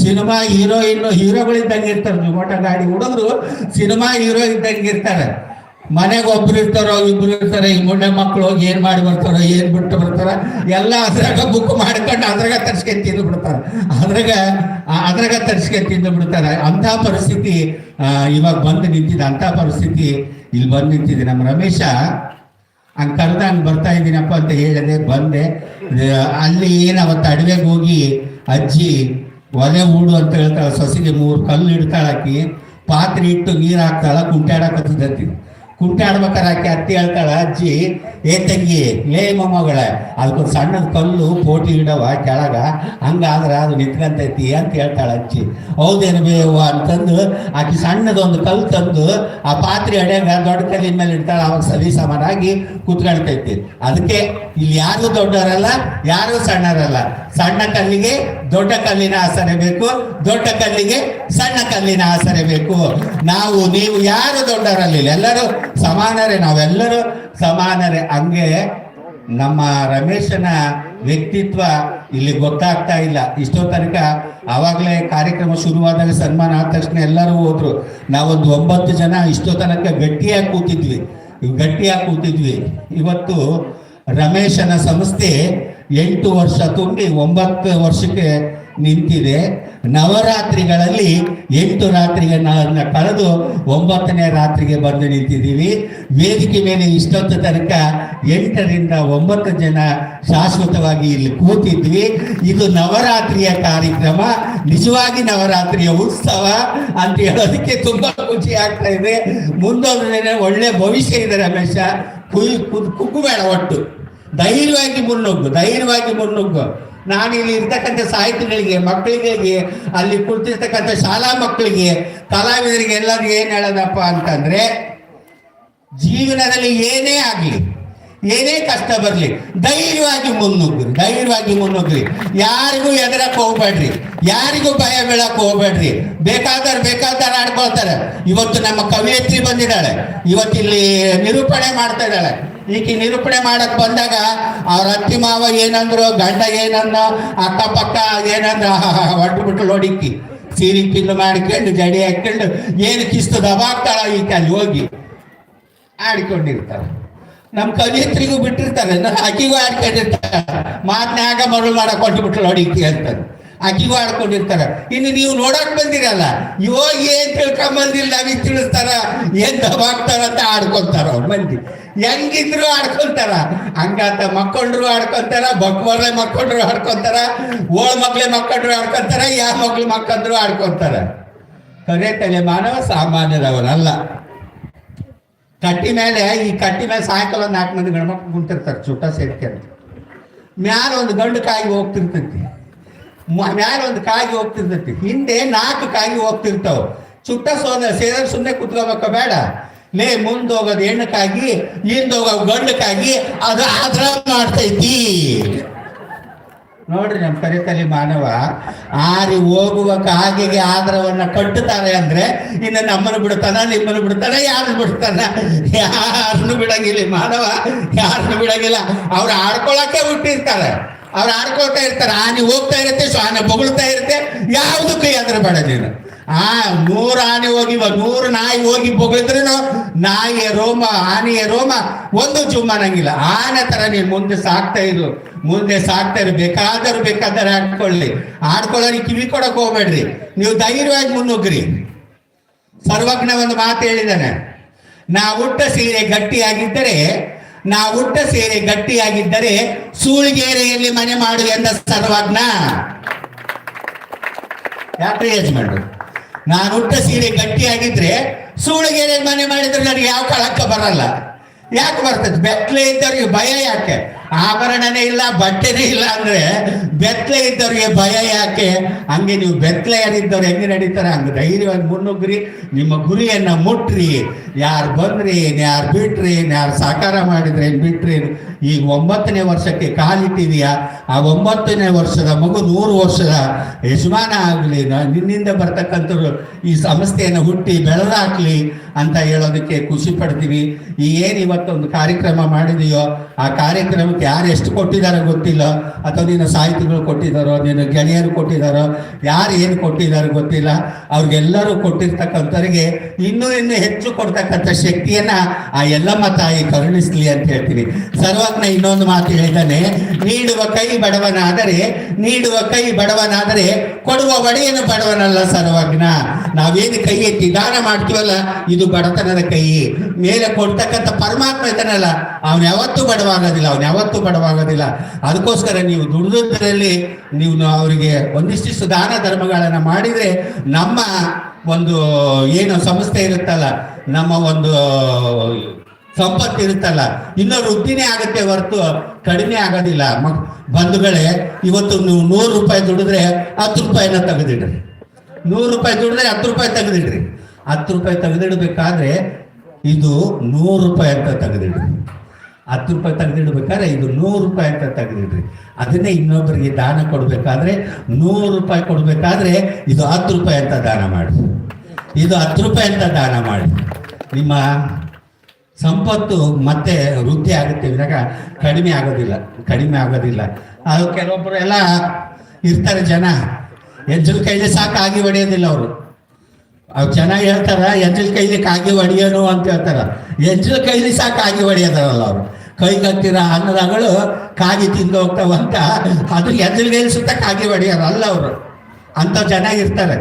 ಸಿನಿಮಾ ಹೀರೋಯಿನ್ ಹೀರೋಗಳಿದ್ದಂಗೆ ಇರ್ತಾರೆ ಜುಮಾಟ ಗಾಡಿ ಹುಡುಗರು, ಸಿನಿಮಾ ಹೀರೋ ಇದ್ದಂಗೆ ಇರ್ತಾರೆ. ಮನೆಗೆ ಒಬ್ರು ಇರ್ತಾರೋ, ಇಬ್ರು ಇರ್ತಾರೆ, ಈ ಮುಂಡೆ ಮಕ್ಕಳು ಹೋಗಿ ಏನ್ ಮಾಡಿ ಬರ್ತಾರೋ, ಏನ್ ಬಿಟ್ಟು ಬರ್ತಾರ, ಎಲ್ಲ ಅದ್ರಾಗ ಬುಕ್ ಮಾಡ್ಕೊಂಡು ಅದ್ರಾಗ ತರ್ಸ್ಕೆ ತಿಂದು ಬಿಡ್ತಾರ. ಅದ್ರಾಗ ಅದ್ರಾಗ ತರ್ಸ್ಕೆ ತಿಂದು ಬಿಡ್ತಾರ. ಅಂತ ಪರಿಸ್ಥಿತಿ ಇವಾಗ ಬಂದು ನಿಂತಿದೆ. ಅಂತ ಪರಿಸ್ಥಿತಿ ಇಲ್ಲಿ ಬಂದು ನಿಂತಿದೆ. ನಮ್ಮ ರಮೇಶ, ಹಂಗೆ ಕರೆದ, ಹಂಗೆ ಬರ್ತಾ ಇದ್ದೀನಪ್ಪ ಅಂತ ಹೇಳಿದೆ ಬಂದೆ. ಅಲ್ಲಿ ಏನು ಅವತ್ತು ಅಡವೆಗೆ ಹೋಗಿ ಅಜ್ಜಿ ಒಲೆ ಹೂಡು ಅಂತ ಹೇಳ್ತಾಳ, ಸಸಿಗೆ ಮೂರು ಕಲ್ಲು ಇಡ್ತಾಳಾಕಿ ಪಾತ್ರೆ ಇಟ್ಟು ನೀರು ಹಾಕ್ತಾಳ ಕುಂಟಾಡಕತ್ತದತ್ತಿ ಕುಂಟಾಡ್ಬೇಕಾರೆ ಆಕೆ ಅತ್ತಿ ಹೇಳ್ತಾಳ ಅಜ್ಜಿ ಏ ತಂಗಿ ಲೇ ಮೊಮ್ಮಗಳ, ಅದಕ್ಕೊಂದು ಸಣ್ಣದ ಕಲ್ಲು ಪೋಟಿ ಇಡವ ಕೆಳಗ, ಹಂಗಾದ್ರೆ ಅದು ನಿಂತ್ಕಂತೈತಿ ಅಂತ ಹೇಳ್ತಾಳೆ ಅಜ್ಜಿ. ಹೌದೇನು ಬೇವ ಅಂತಂದು ಆಕೆ ಸಣ್ಣದೊಂದು ಕಲ್ಲು ತಂದು ಆ ಪಾತ್ರೆ ಅಡ್ಯಾಗ ದೊಡ್ಡ ಕಲ್ಲಿನ ಮೇಲೆ ಇಡ್ತಾಳೆ, ಅವಾಗ ಸರಿ ಸಮಾನಾಗಿ ಕುತ್ಕೊಳ್ತೈತಿ. ಅದಕ್ಕೆ ಇಲ್ಲಿ ಯಾರು ದೊಡ್ಡವರಲ್ಲ, ಯಾರು ಸಣ್ಣರಲ್ಲ ಸಣ್ಣ ಕಲ್ಲಿಗೆ ದೊಡ್ಡ ಕಲ್ಲಿನ ಆಸರೆ ಬೇಕು, ದೊಡ್ಡ ಕಲ್ಲಿಗೆ ಸಣ್ಣ ಕಲ್ಲಿನ ಆಸರೆ ಬೇಕು. ನಾವು, ನೀವು ಯಾರು ದೊಡ್ಡವರಲ್ಲಿಲ್ಲ ಎಲ್ಲರೂ ಸಮಾನರೇ, ನಾವೆಲ್ಲರೂ ಸಮಾನರೇ, ಹಂಗೆ ನಮ್ಮ ರಮೇಶನ ವ್ಯಕ್ತಿತ್ವ ಇಲ್ಲಿ ಗೊತ್ತಾಗ್ತಾ ಇಲ್ಲ. ಇಷ್ಟೋ ತನಕ ಆವಾಗಲೇ ಕಾರ್ಯಕ್ರಮ ಶುರುವಾದಾಗ ಸನ್ಮಾನ ಆದ ತಕ್ಷಣ ಎಲ್ಲರೂ ಹೋದ್ರು. ನಾವೊಂದು ಒಂಬತ್ತು ಜನ ಇಷ್ಟೋ ತನಕ ಗಟ್ಟಿಯಾಗಿ ಕೂತಿದ್ವಿ. ಗಟ್ಟಿಯಾಗಿ ಕೂತಿದ್ವಿ. ಇವತ್ತು ರಮೇಶನ ಸಂಸ್ಥೆ ಎಂಟು ವರ್ಷ ತುಂಬಿ ಒಂಬತ್ತು ವರ್ಷಕ್ಕೆ ನಿಂತಿದೆ. ನವರಾತ್ರಿಗಳಲ್ಲಿ ಎಂಟು ರಾತ್ರಿಗಳನ್ನ ಕಳೆದು ಒಂಬತ್ತನೇ ರಾತ್ರಿಗೆ ಬಂದು ನಿಂತಿದ್ದೀವಿ. ವೇದಿಕೆ ಮೇಲೆ ಇಷ್ಟೊತ್ತು ತನಕ ಎಂಟರಿಂದ ಒಂಬತ್ತು ಜನ ಶಾಶ್ವತವಾಗಿ ಇಲ್ಲಿ ಕೂತಿದ್ವಿ. ಇದು ನವರಾತ್ರಿಯ ಕಾರ್ಯಕ್ರಮ. ನಿಜವಾಗಿ ನವರಾತ್ರಿಯ ಉತ್ಸವ ಅಂತ ಹೇಳೋದಕ್ಕೆ ತುಂಬಾ ಖುಷಿ ಆಗ್ತಾ ಇದೆ. ಮುಂದೊಂದು ಒಳ್ಳೆ ಭವಿಷ್ಯ ಇದೆ ರಮೇಶ. ಕುಯ್ ಕುಗ್ಗುಬೇಡ ಒಟ್ಟು. ಧೈರ್ಯವಾಗಿ ಮುನ್ನುಗ್ಗು ಧೈರ್ಯವಾಗಿ ಮುನ್ನುಗ್ಗು ನಾನು ಇಲ್ಲಿ ಇರ್ತಕ್ಕಂಥ ಸಾಹಿತಿಗಳಿಗೆ ಮಕ್ಕಳಿಗೆ ಅಲ್ಲಿ ಕುಳಿತಿರ್ತಕ್ಕಂಥ ಶಾಲಾ ಮಕ್ಕಳಿಗೆ, ಕಲಾವಿದರಿಗೆ ಎಲ್ಲರಿಗೂ ಏನು ಹೇಳೋದಪ್ಪ ಅಂತಂದ್ರೆ, ಜೀವನದಲ್ಲಿ ಏನೇ ಆಗಲಿ, ಏನೇ ಕಷ್ಟ ಬರಲಿ, ಧೈರ್ಯವಾಗಿ ಮುನ್ನುಗ್ಗ್ರಿ ಧೈರ್ಯವಾಗಿ ಮುನ್ನುಗ್ಗ್ರಿ ಯಾರಿಗೂ ಎದರಕ್ಕೆ ಹೋಗ್ಬೇಡ್ರಿ, ಯಾರಿಗೂ ಭಯ ಬೀಳಕ್ಕೆ ಹೋಗ್ಬೇಡ್ರಿ. ಬೇಕಾದವ್ರು ಬೇಕಾದವ್ರು ಆಡ್ಕೊಳ್ತಾರೆ. ಇವತ್ತು ನಮ್ಮ ಕವಿಯತ್ರಿ ಬಂದಿದ್ದಾಳೆ ಇವತ್ತಿಲ್ಲಿ ನಿರೂಪಣೆ ಮಾಡ್ತಾ ಇದ್ದಾಳೆ. ಈಕೆ ನಿರೂಪಣೆ ಮಾಡಕ್ ಬಂದಾಗ ಅವ್ರ ಅತ್ತಿ ಮಾವ ಏನಂದ್ರು, ಗಂಡ ಏನಂದ ಅಕ್ಕಪಕ್ಕ ಏನಂದ್ರ ಹೊಟ್ಟು ಬಿಟ್ಟು ನೋಡಿಕ್ಕಿ ಸೀರೆ ಪಿಲ್ಲು ಮಾಡ್ಕೊಂಡು, ಜಡಿ ಹಾಕೊಂಡು, ಏನು ಕಿಸ್ತು ದಬಾಕ್ತಾಳ ಈಕೆ ಅಲ್ಲಿ ಹೋಗಿ ಆಡಿಕೊಂಡಿರ್ತಾರೆ ನಮ್ಮ ಕವಿಯತ್ರಿಗೂ ಬಿಟ್ಟಿರ್ತಾರೆ ಅಕ್ಕಿಗೂ ಆಡ್ಕೊಂಡಿರ್ತಾರೆ. ಮಾತನ್ಯಾಗ ಮರಳು ಮಾಡಕ್ ಹೊಟ್ಟು ಬಿಟ್ಟು ನೋಡಿ ಅಂತಾರೆ ಅಕ್ಕಿಗೂ ಆಡ್ಕೊಂಡಿರ್ತಾರ. ಇನ್ನು ನೀವು ನೋಡಕ್ ಬಂದಿರಲ್ಲ ಯೋಗಿ ಏನ್ ತಿಳ್ಕೊಂಬಂದಿಲ್ಲ, ನಾವೀಗ ತಿಳಿಸ್ತಾರ, ಏನ್ ದಬಾಕ್ತಾರ ಅಂತ ಆಡ್ಕೊಂತಾರ ಅವ್ರು ಮಂದಿ. ಹೆಂಗಿದ್ರು ಆಡ್ಕೊಂತಾರ. ಹಂಗಾತ ಮಕ್ಕೊಂಡ್ರು ಆಡ್ಕೊಂತಾರ, ಬಕ್ವರ್ಲೆ ಮಕ್ಕೊಂಡ್ರು ಆಡ್ಕೊಂತಾರ, ಓಳ್ ಮಕ್ಳೆ ಮಕ್ಕೊಂಡ್ರು ಆಡ್ಕೊಂತಾರ ಯಾವ ಮಕ್ಳು ಮಕ್ಕಂದ್ರು ಆಡ್ಕೊಂತಾರ. ಕರೆ ತಲೆ ಮಾನವ ಸಾಮಾನ್ಯದವನಲ್ಲ. ಕಟ್ಟಿ ಮೇಲೆ, ಈ ಕಟ್ಟಿ ಮೇಲೆ ಸಾಯಂಕಾಲ ನಾಲ್ಕು ಮಂದಿ ಗಂಡ್ಮಕ್ಳು ಕುಂತಿರ್ತಾರೆ ಚುಟ್ಟ ಸೇರ್ಕೊಂಡು ಮ್ಯಾಲ ಒಂದು ಗಂಡು ಕಾಯಿ ಹೋಗ್ತಿರ್ತೈತಿ. ಮ್ಯಾಲ ಒಂದು ಕಾಗಿ ಹೋಗ್ತಿರ್ತೈತಿ. ಹಿಂದೆ ನಾಲ್ಕು ಕಾಗಿ ಹೋಗ್ತಿರ್ತಾವ. ಚುಟ್ಟ ಸೋದ ಸೇರ ಸುಮ್ಮನೆ ಕುತ್ಕೋಬೇಕ, ಬೇಡ. ಲೇ ಮುಂದೋಗೋದು ಹೆಣ್ಣಕ್ಕಾಗಿ ಹಿಂದೋಗೋ ಗಂಡಕ್ಕಾಗಿ ಅದು ಆದ್ರ ಮಾಡ್ತೈತಿ. ನೋಡ್ರಿ ನಮ್ಮ ಕರಿತಲಿ ಮಾನವ, ಆರಿ ಹೋಗುವ ಕಾಗೆಗೆ ಆದರವನ್ನ ಕಟ್ಟುತ್ತಾರೆ ಅಂದ್ರೆ ಇನ್ನು ನಮ್ಮನ್ನು ಬಿಡ್ತಾನ ನಿಮ್ಮನ್ನು ಬಿಡ್ತಾನ ಯಾರನ್ನು ಬಿಡ್ತಾನ ಯಾರನ್ನು ಬಿಡಂಗಿಲ್ಲ ಮಾನವ, ಯಾರನ್ನು ಬಿಡಂಗಿಲ್ಲ? ಅವ್ರು ಆಡ್ಕೊಳಕ್ಕೆ ಹುಟ್ಟಿರ್ತಾರೆ. ಅವ್ರು ಆಡ್ಕೊಳ್ತಾ ಇರ್ತಾರೆ. ಆನೆ ಹೋಗ್ತಾ ಇರುತ್ತೆ ಸೊ ಆನೆ ಬೊಗಳ್ತಾ ಇರುತ್ತೆ. ಯಾವುದು ಕೈ ಬೇಡ ನೀನು. ಆ, ನೂರ ಆನೆ ಹೋಗಿ ನೂರು ನಾಯಿ ಹೋಗಿ ಬೊಗಳಿದ್ರು ನಾಯಿಯ ರೋಮ, ಆನೆಯ ರೋಮ, ಒಂದು ಚುಮ್ಮನಂಗಿಲ್ಲ ಆನೆ ತರ ನೀವು ಮುಂದೆ ಸಾಕ್ತಾ ಇದ್ರು ಮುಂದೆ ಸಾಕ್ತಾ ಇರು. ಬೇಕಾದರೂ ಬೇಕಾದರೆ ಆಡ್ಕೊಳ್ಳಿ. ಆಡ್ಕೊಳ್ಳೋರಿ ಕಿವಿ ಕೊಡಕ್ ಹೋಗ್ಬೇಡ್ರಿ. ನೀವು ಧೈರ್ಯವಾಗಿ ಮುನ್ನುಗ್ರಿ ಸರ್ವಜ್ಞ ಒಂದು ಮಾತು ಹೇಳಿದಾನೆ ನಾ ಉಟ್ಟ ಸೀರೆ ಗಟ್ಟಿಯಾಗಿದ್ದರೆ, ನಾ ಉಟ್ಟ ಸೀರೆ ಗಟ್ಟಿಯಾಗಿದ್ದರೆ ಸೂಳಿಗೇರೆಯಲ್ಲಿ ಮನೆ ಮಾಡು ಎಂದ ಸರ್ವಜ್ಞ. ಯಾಕೆ ಯಜಮಾನ್ರು. ನಾನು ಉಟ್ಟ ಸೀರೆ ಗಟ್ಟಿಯಾಗಿದ್ರೆ ಸೂಳಿಗೆರೆ ಮನೆ ಮಾಡಿದ್ರೆ ನನಗೆ ಯಾವ ಕಳಕ ಬರಲ್ಲ. ಯಾಕೆ ಬರ್ತದೆ? ಬೆತ್ತಲೆ ಇದ್ದವ್ರಿಗೆ ಭಯ ಯಾಕೆ? ಆಭರಣನೇ ಇಲ್ಲ, ಬಟ್ಟೆನೇ ಇಲ್ಲ ಅಂದ್ರೆ ಬೆತ್ತಲೆ ಇದ್ದವ್ರಿಗೆ ಭಯ ಯಾಕೆ? ಹಂಗೆ ನೀವು ಬೆತ್ತಲೆ ಯಾರಿದ್ದವ್ರು ಹೆಂಗೆ ನಡೀತಾರೆ? ಹಂಗೆ ಧೈರ್ಯವಾಗಿ ಮುನ್ನುಗ್ರಿ, ನಿಮ್ಮ ಗುರಿಯನ್ನ ಮುಟ್ರಿ. ಯಾರು ಬಂದ್ರಿ ಯಾರು ಬಿಟ್ರಿ ಯಾರು ಸಾಕಾರ ಮಾಡಿದ್ರೆ ಬಿಟ್ರಿ ಈಗ ಒಂಬತ್ತನೇ ವರ್ಷಕ್ಕೆ ಕಾಲಿಟ್ಟಿದೆಯಾ? ಆ ಒಂಬತ್ತನೇ ವರ್ಷದ ಮಗು ನೂರು ವರ್ಷದ ಯಜಮಾನ ಆಗಲಿ ನಿನ್ನಿಂದ ಬರ್ತಕ್ಕಂಥವ್ರು ಈ ಸಂಸ್ಥೆಯನ್ನು ಹುಟ್ಟಿ ಬೆಳೆದಾಕ್ಲಿ ಅಂತ ಹೇಳೋದಕ್ಕೆ ಖುಷಿ ಪಡ್ತೀವಿ. ಈ ಏನು ಇವತ್ತೊಂದು ಕಾರ್ಯಕ್ರಮ ಮಾಡಿದೆಯೋ, ಆ ಕಾರ್ಯಕ್ರಮಕ್ಕೆ ಯಾರು ಎಷ್ಟು ಕೊಟ್ಟಿದ್ದಾರೋ ಗೊತ್ತಿಲ್ಲ. ಅಥವಾ ನಿನ್ನ ಸಾಹಿತಿಗಳು ಕೊಟ್ಟಿದ್ದಾರೋ ನಿನ್ನ ಗೆಳೆಯರು ಕೊಟ್ಟಿದ್ದಾರೋ ಯಾರು ಏನು ಕೊಟ್ಟಿದ್ದಾರೋ ಗೊತ್ತಿಲ್ಲ. ಅವ್ರಿಗೆಲ್ಲರೂ ಕೊಟ್ಟಿರ್ತಕ್ಕಂಥವ್ರಿಗೆ ಇನ್ನೂ ಇನ್ನೂ ಹೆಚ್ಚು ಕೊಡ್ತಕ್ಕಂಥ ಶಕ್ತಿಯನ್ನ ಆ ಎಲ್ಲಮ್ಮ ತಾಯಿ ಕರುಣಿಸ್ಲಿ ಅಂತ ಹೇಳ್ತೀನಿ. ಸರ್ವಜ್ಞ ಇನ್ನೊಂದು ಮಾತು ಹೇಳಿದ್ದಾನೆ, ನೀಡುವ ಕೈ ಬಡವನಾದರೆ, ನೀಡುವ ಕೈ ಬಡವನಾದರೆ ಕೊಡುವ ಒಡೆಯನು ಬಡವನಲ್ಲ ಸರ್ವಜ್ಞ. ನಾವೇನು ಕೈ ಎತ್ತಿ ದಾನ ಮಾಡ್ತೀವಲ್ಲ, ಇದು ಬಡತನದ ಕೈ. ಮೇಲೆ ಕೊಡ್ತಕ್ಕಂಥ ಪರಮಾತ್ಮ ಇದ್ದಾನಲ್ಲ, ಅವನು ಯಾವತ್ತೂ ಬಡವಾಗೋದಿಲ್ಲ, ಅವನು ಯಾವತ್ತೂ ಬಡವಾಗೋದಿಲ್ಲ. ಅದಕ್ಕೋಸ್ಕರ ನೀವು ದುಡಿದ್ರಲ್ಲಿ ನೀವು ಅವರಿಗೆ ಒಂದಿಷ್ಟಿಷ್ಟು ದಾನ ಧರ್ಮಗಳನ್ನ ಮಾಡಿದ್ರೆ ನಮ್ಮ ಒಂದು, ಏನು ಸಂಸ್ಥೆ ಇರುತ್ತಲ್ಲ, ನಮ್ಮ ಒಂದು ಸಂಪತ್ತು ಇರುತ್ತಲ್ಲ ಇನ್ನೂ ವೃದ್ಧಿನೇ ಆಗುತ್ತೆ ಹೊರತು ಕಡಿಮೆ ಆಗೋದಿಲ್ಲ. ಮಕ್, ಬಂಧುಗಳೇ, ಇವತ್ತು ನೀವು ನೂರು ರೂಪಾಯಿ ದುಡಿದ್ರೆ ಹತ್ತು ರೂಪಾಯಿನ ತೆಗೆದಿಡ್ರಿ. ನೂರು ರೂಪಾಯಿ ದುಡಿದ್ರೆ ಹತ್ತು ರೂಪಾಯಿ ತೆಗೆದಿಡ್ರಿ. ಹತ್ತು ರೂಪಾಯಿ ತೆಗೆದಿಡಬೇಕಾದ್ರೆ ಇದು ನೂರು ರೂಪಾಯಿ ಅಂತ ತೆಗೆದಿಡ್ರಿ. ಹತ್ತು ರೂಪಾಯಿ ತೆಗೆದಿಡ್ಬೇಕಾದ್ರೆ ಇದು ನೂರು ರೂಪಾಯಿ ಅಂತ ತೆಗೆದಿಡ್ರಿ. ಅದನ್ನೇ ಇನ್ನೊಬ್ಬರಿಗೆ ದಾನ ಕೊಡಬೇಕಾದ್ರೆ ನೂರು ರೂಪಾಯಿ ಕೊಡಬೇಕಾದ್ರೆ ಇದು ಹತ್ತು ರೂಪಾಯಿ ಅಂತ ದಾನ ಮಾಡಿ. ಇದು ಹತ್ತು ರೂಪಾಯಿ ಅಂತ ದಾನ ಮಾಡಿ. ನಿಮ್ಮ ಸಂಪತ್ತು ಮತ್ತೆ ವೃದ್ಧಿ ಆಗುತ್ತೆ ಇದಾಗ ಕಡಿಮೆ ಆಗೋದಿಲ್ಲ ಕಡಿಮೆ ಆಗೋದಿಲ್ಲ. ಅದು ಕೆಲವೊಬ್ಬರು ಎಲ್ಲ ಇರ್ತಾರೆ ಜನ. ಎಂಜಲ್ ಕೈಲಿ ಸಾಕು, ಆಗಿ ಹೊಡೆಯೋದಿಲ್ಲ ಅವರು. ಅವ್ರು ಚೆನ್ನಾಗಿ ಹೇಳ್ತಾರ ಎಂಜಲ್ ಕೈಲಿ ಕಾಗಿ ಹೊಡಿಯೋನು ಅಂತ ಹೇಳ್ತಾರ. ಎಂಜಲ್ ಕೈಲಿ ಸಾಕು, ಆಗಿ ಹೊಡೆಯೋದಾರಲ್ಲ ಅವರು. ಕೈಗತ್ತಿರ ಅನ್ನದಾಗಳು ಕಾಗಿ ತಿಂದು ಹೋಗ್ತಾವಂತ ಅದು ಎಂಜಲ್ ಕೈಲಿ ಸುತ್ತ ಕಾಗಿ ಹೊಡೆಯೋರು ಅವರು. ಅಂತ ಚೆನ್ನಾಗಿರ್ತಾರೆ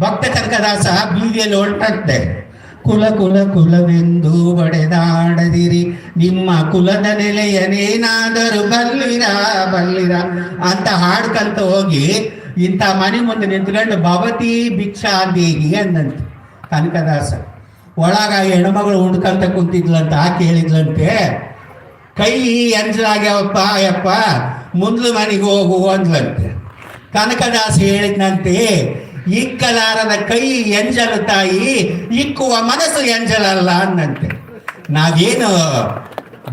ಭಕ್ತ ಕನಕದಾಸ ಬೀದಿಯಲ್ಲಿ ಹೊರಟಂತೆ. ಕುಲ ಕುಲ ಕುಲವೆಂದು ಒಡೆದಾಡದಿರಿ. ನಿಮ್ಮ ಕುಲದ ನೆಲೆಯನೇನಾದರೂ ಬಲ್ಲಿರ ಬಲ್ಲಿರ? ಅಂತ ಹಾಡ್ಕಂತ ಹೋಗಿ ಇಂಥ ಮನೆ ಮುಂದೆ ನಿಂತ್ಕೊಂಡು ಭವತಿ ಭಿಕ್ಷಾ ದೇಗಿ ಅಂದಂತೆ ಕನಕದಾಸ. ಒಳಗ ಹೆಣ್ಮಗಳು ಉಂಡ್ಕಂತ ಕುಂತಿದ್ಲಂತ ಕೇಳಿದ್ಲಂತೆ, ಕೈ ಎಂಜಲಾಗ್ಯಾವಪ್ಪ ಯಪ್ಪ ಮುಂದ್ಲು ಮನೆಗೆ ಹೋಗು ಅಂದ್ಲಂತೆ. ಕನಕದಾಸ ಹೇಳಿದ್ನಂತೆ ಇಕ್ಕಲಾರದ ಕೈ ಎಂಜಲು ತಾಯಿ ಇಕ್ಕುವ ಮನಸ್ಸು ಎಂಜಲಲ್ಲ ಅನ್ನಂತೆ. ನಾವೇನು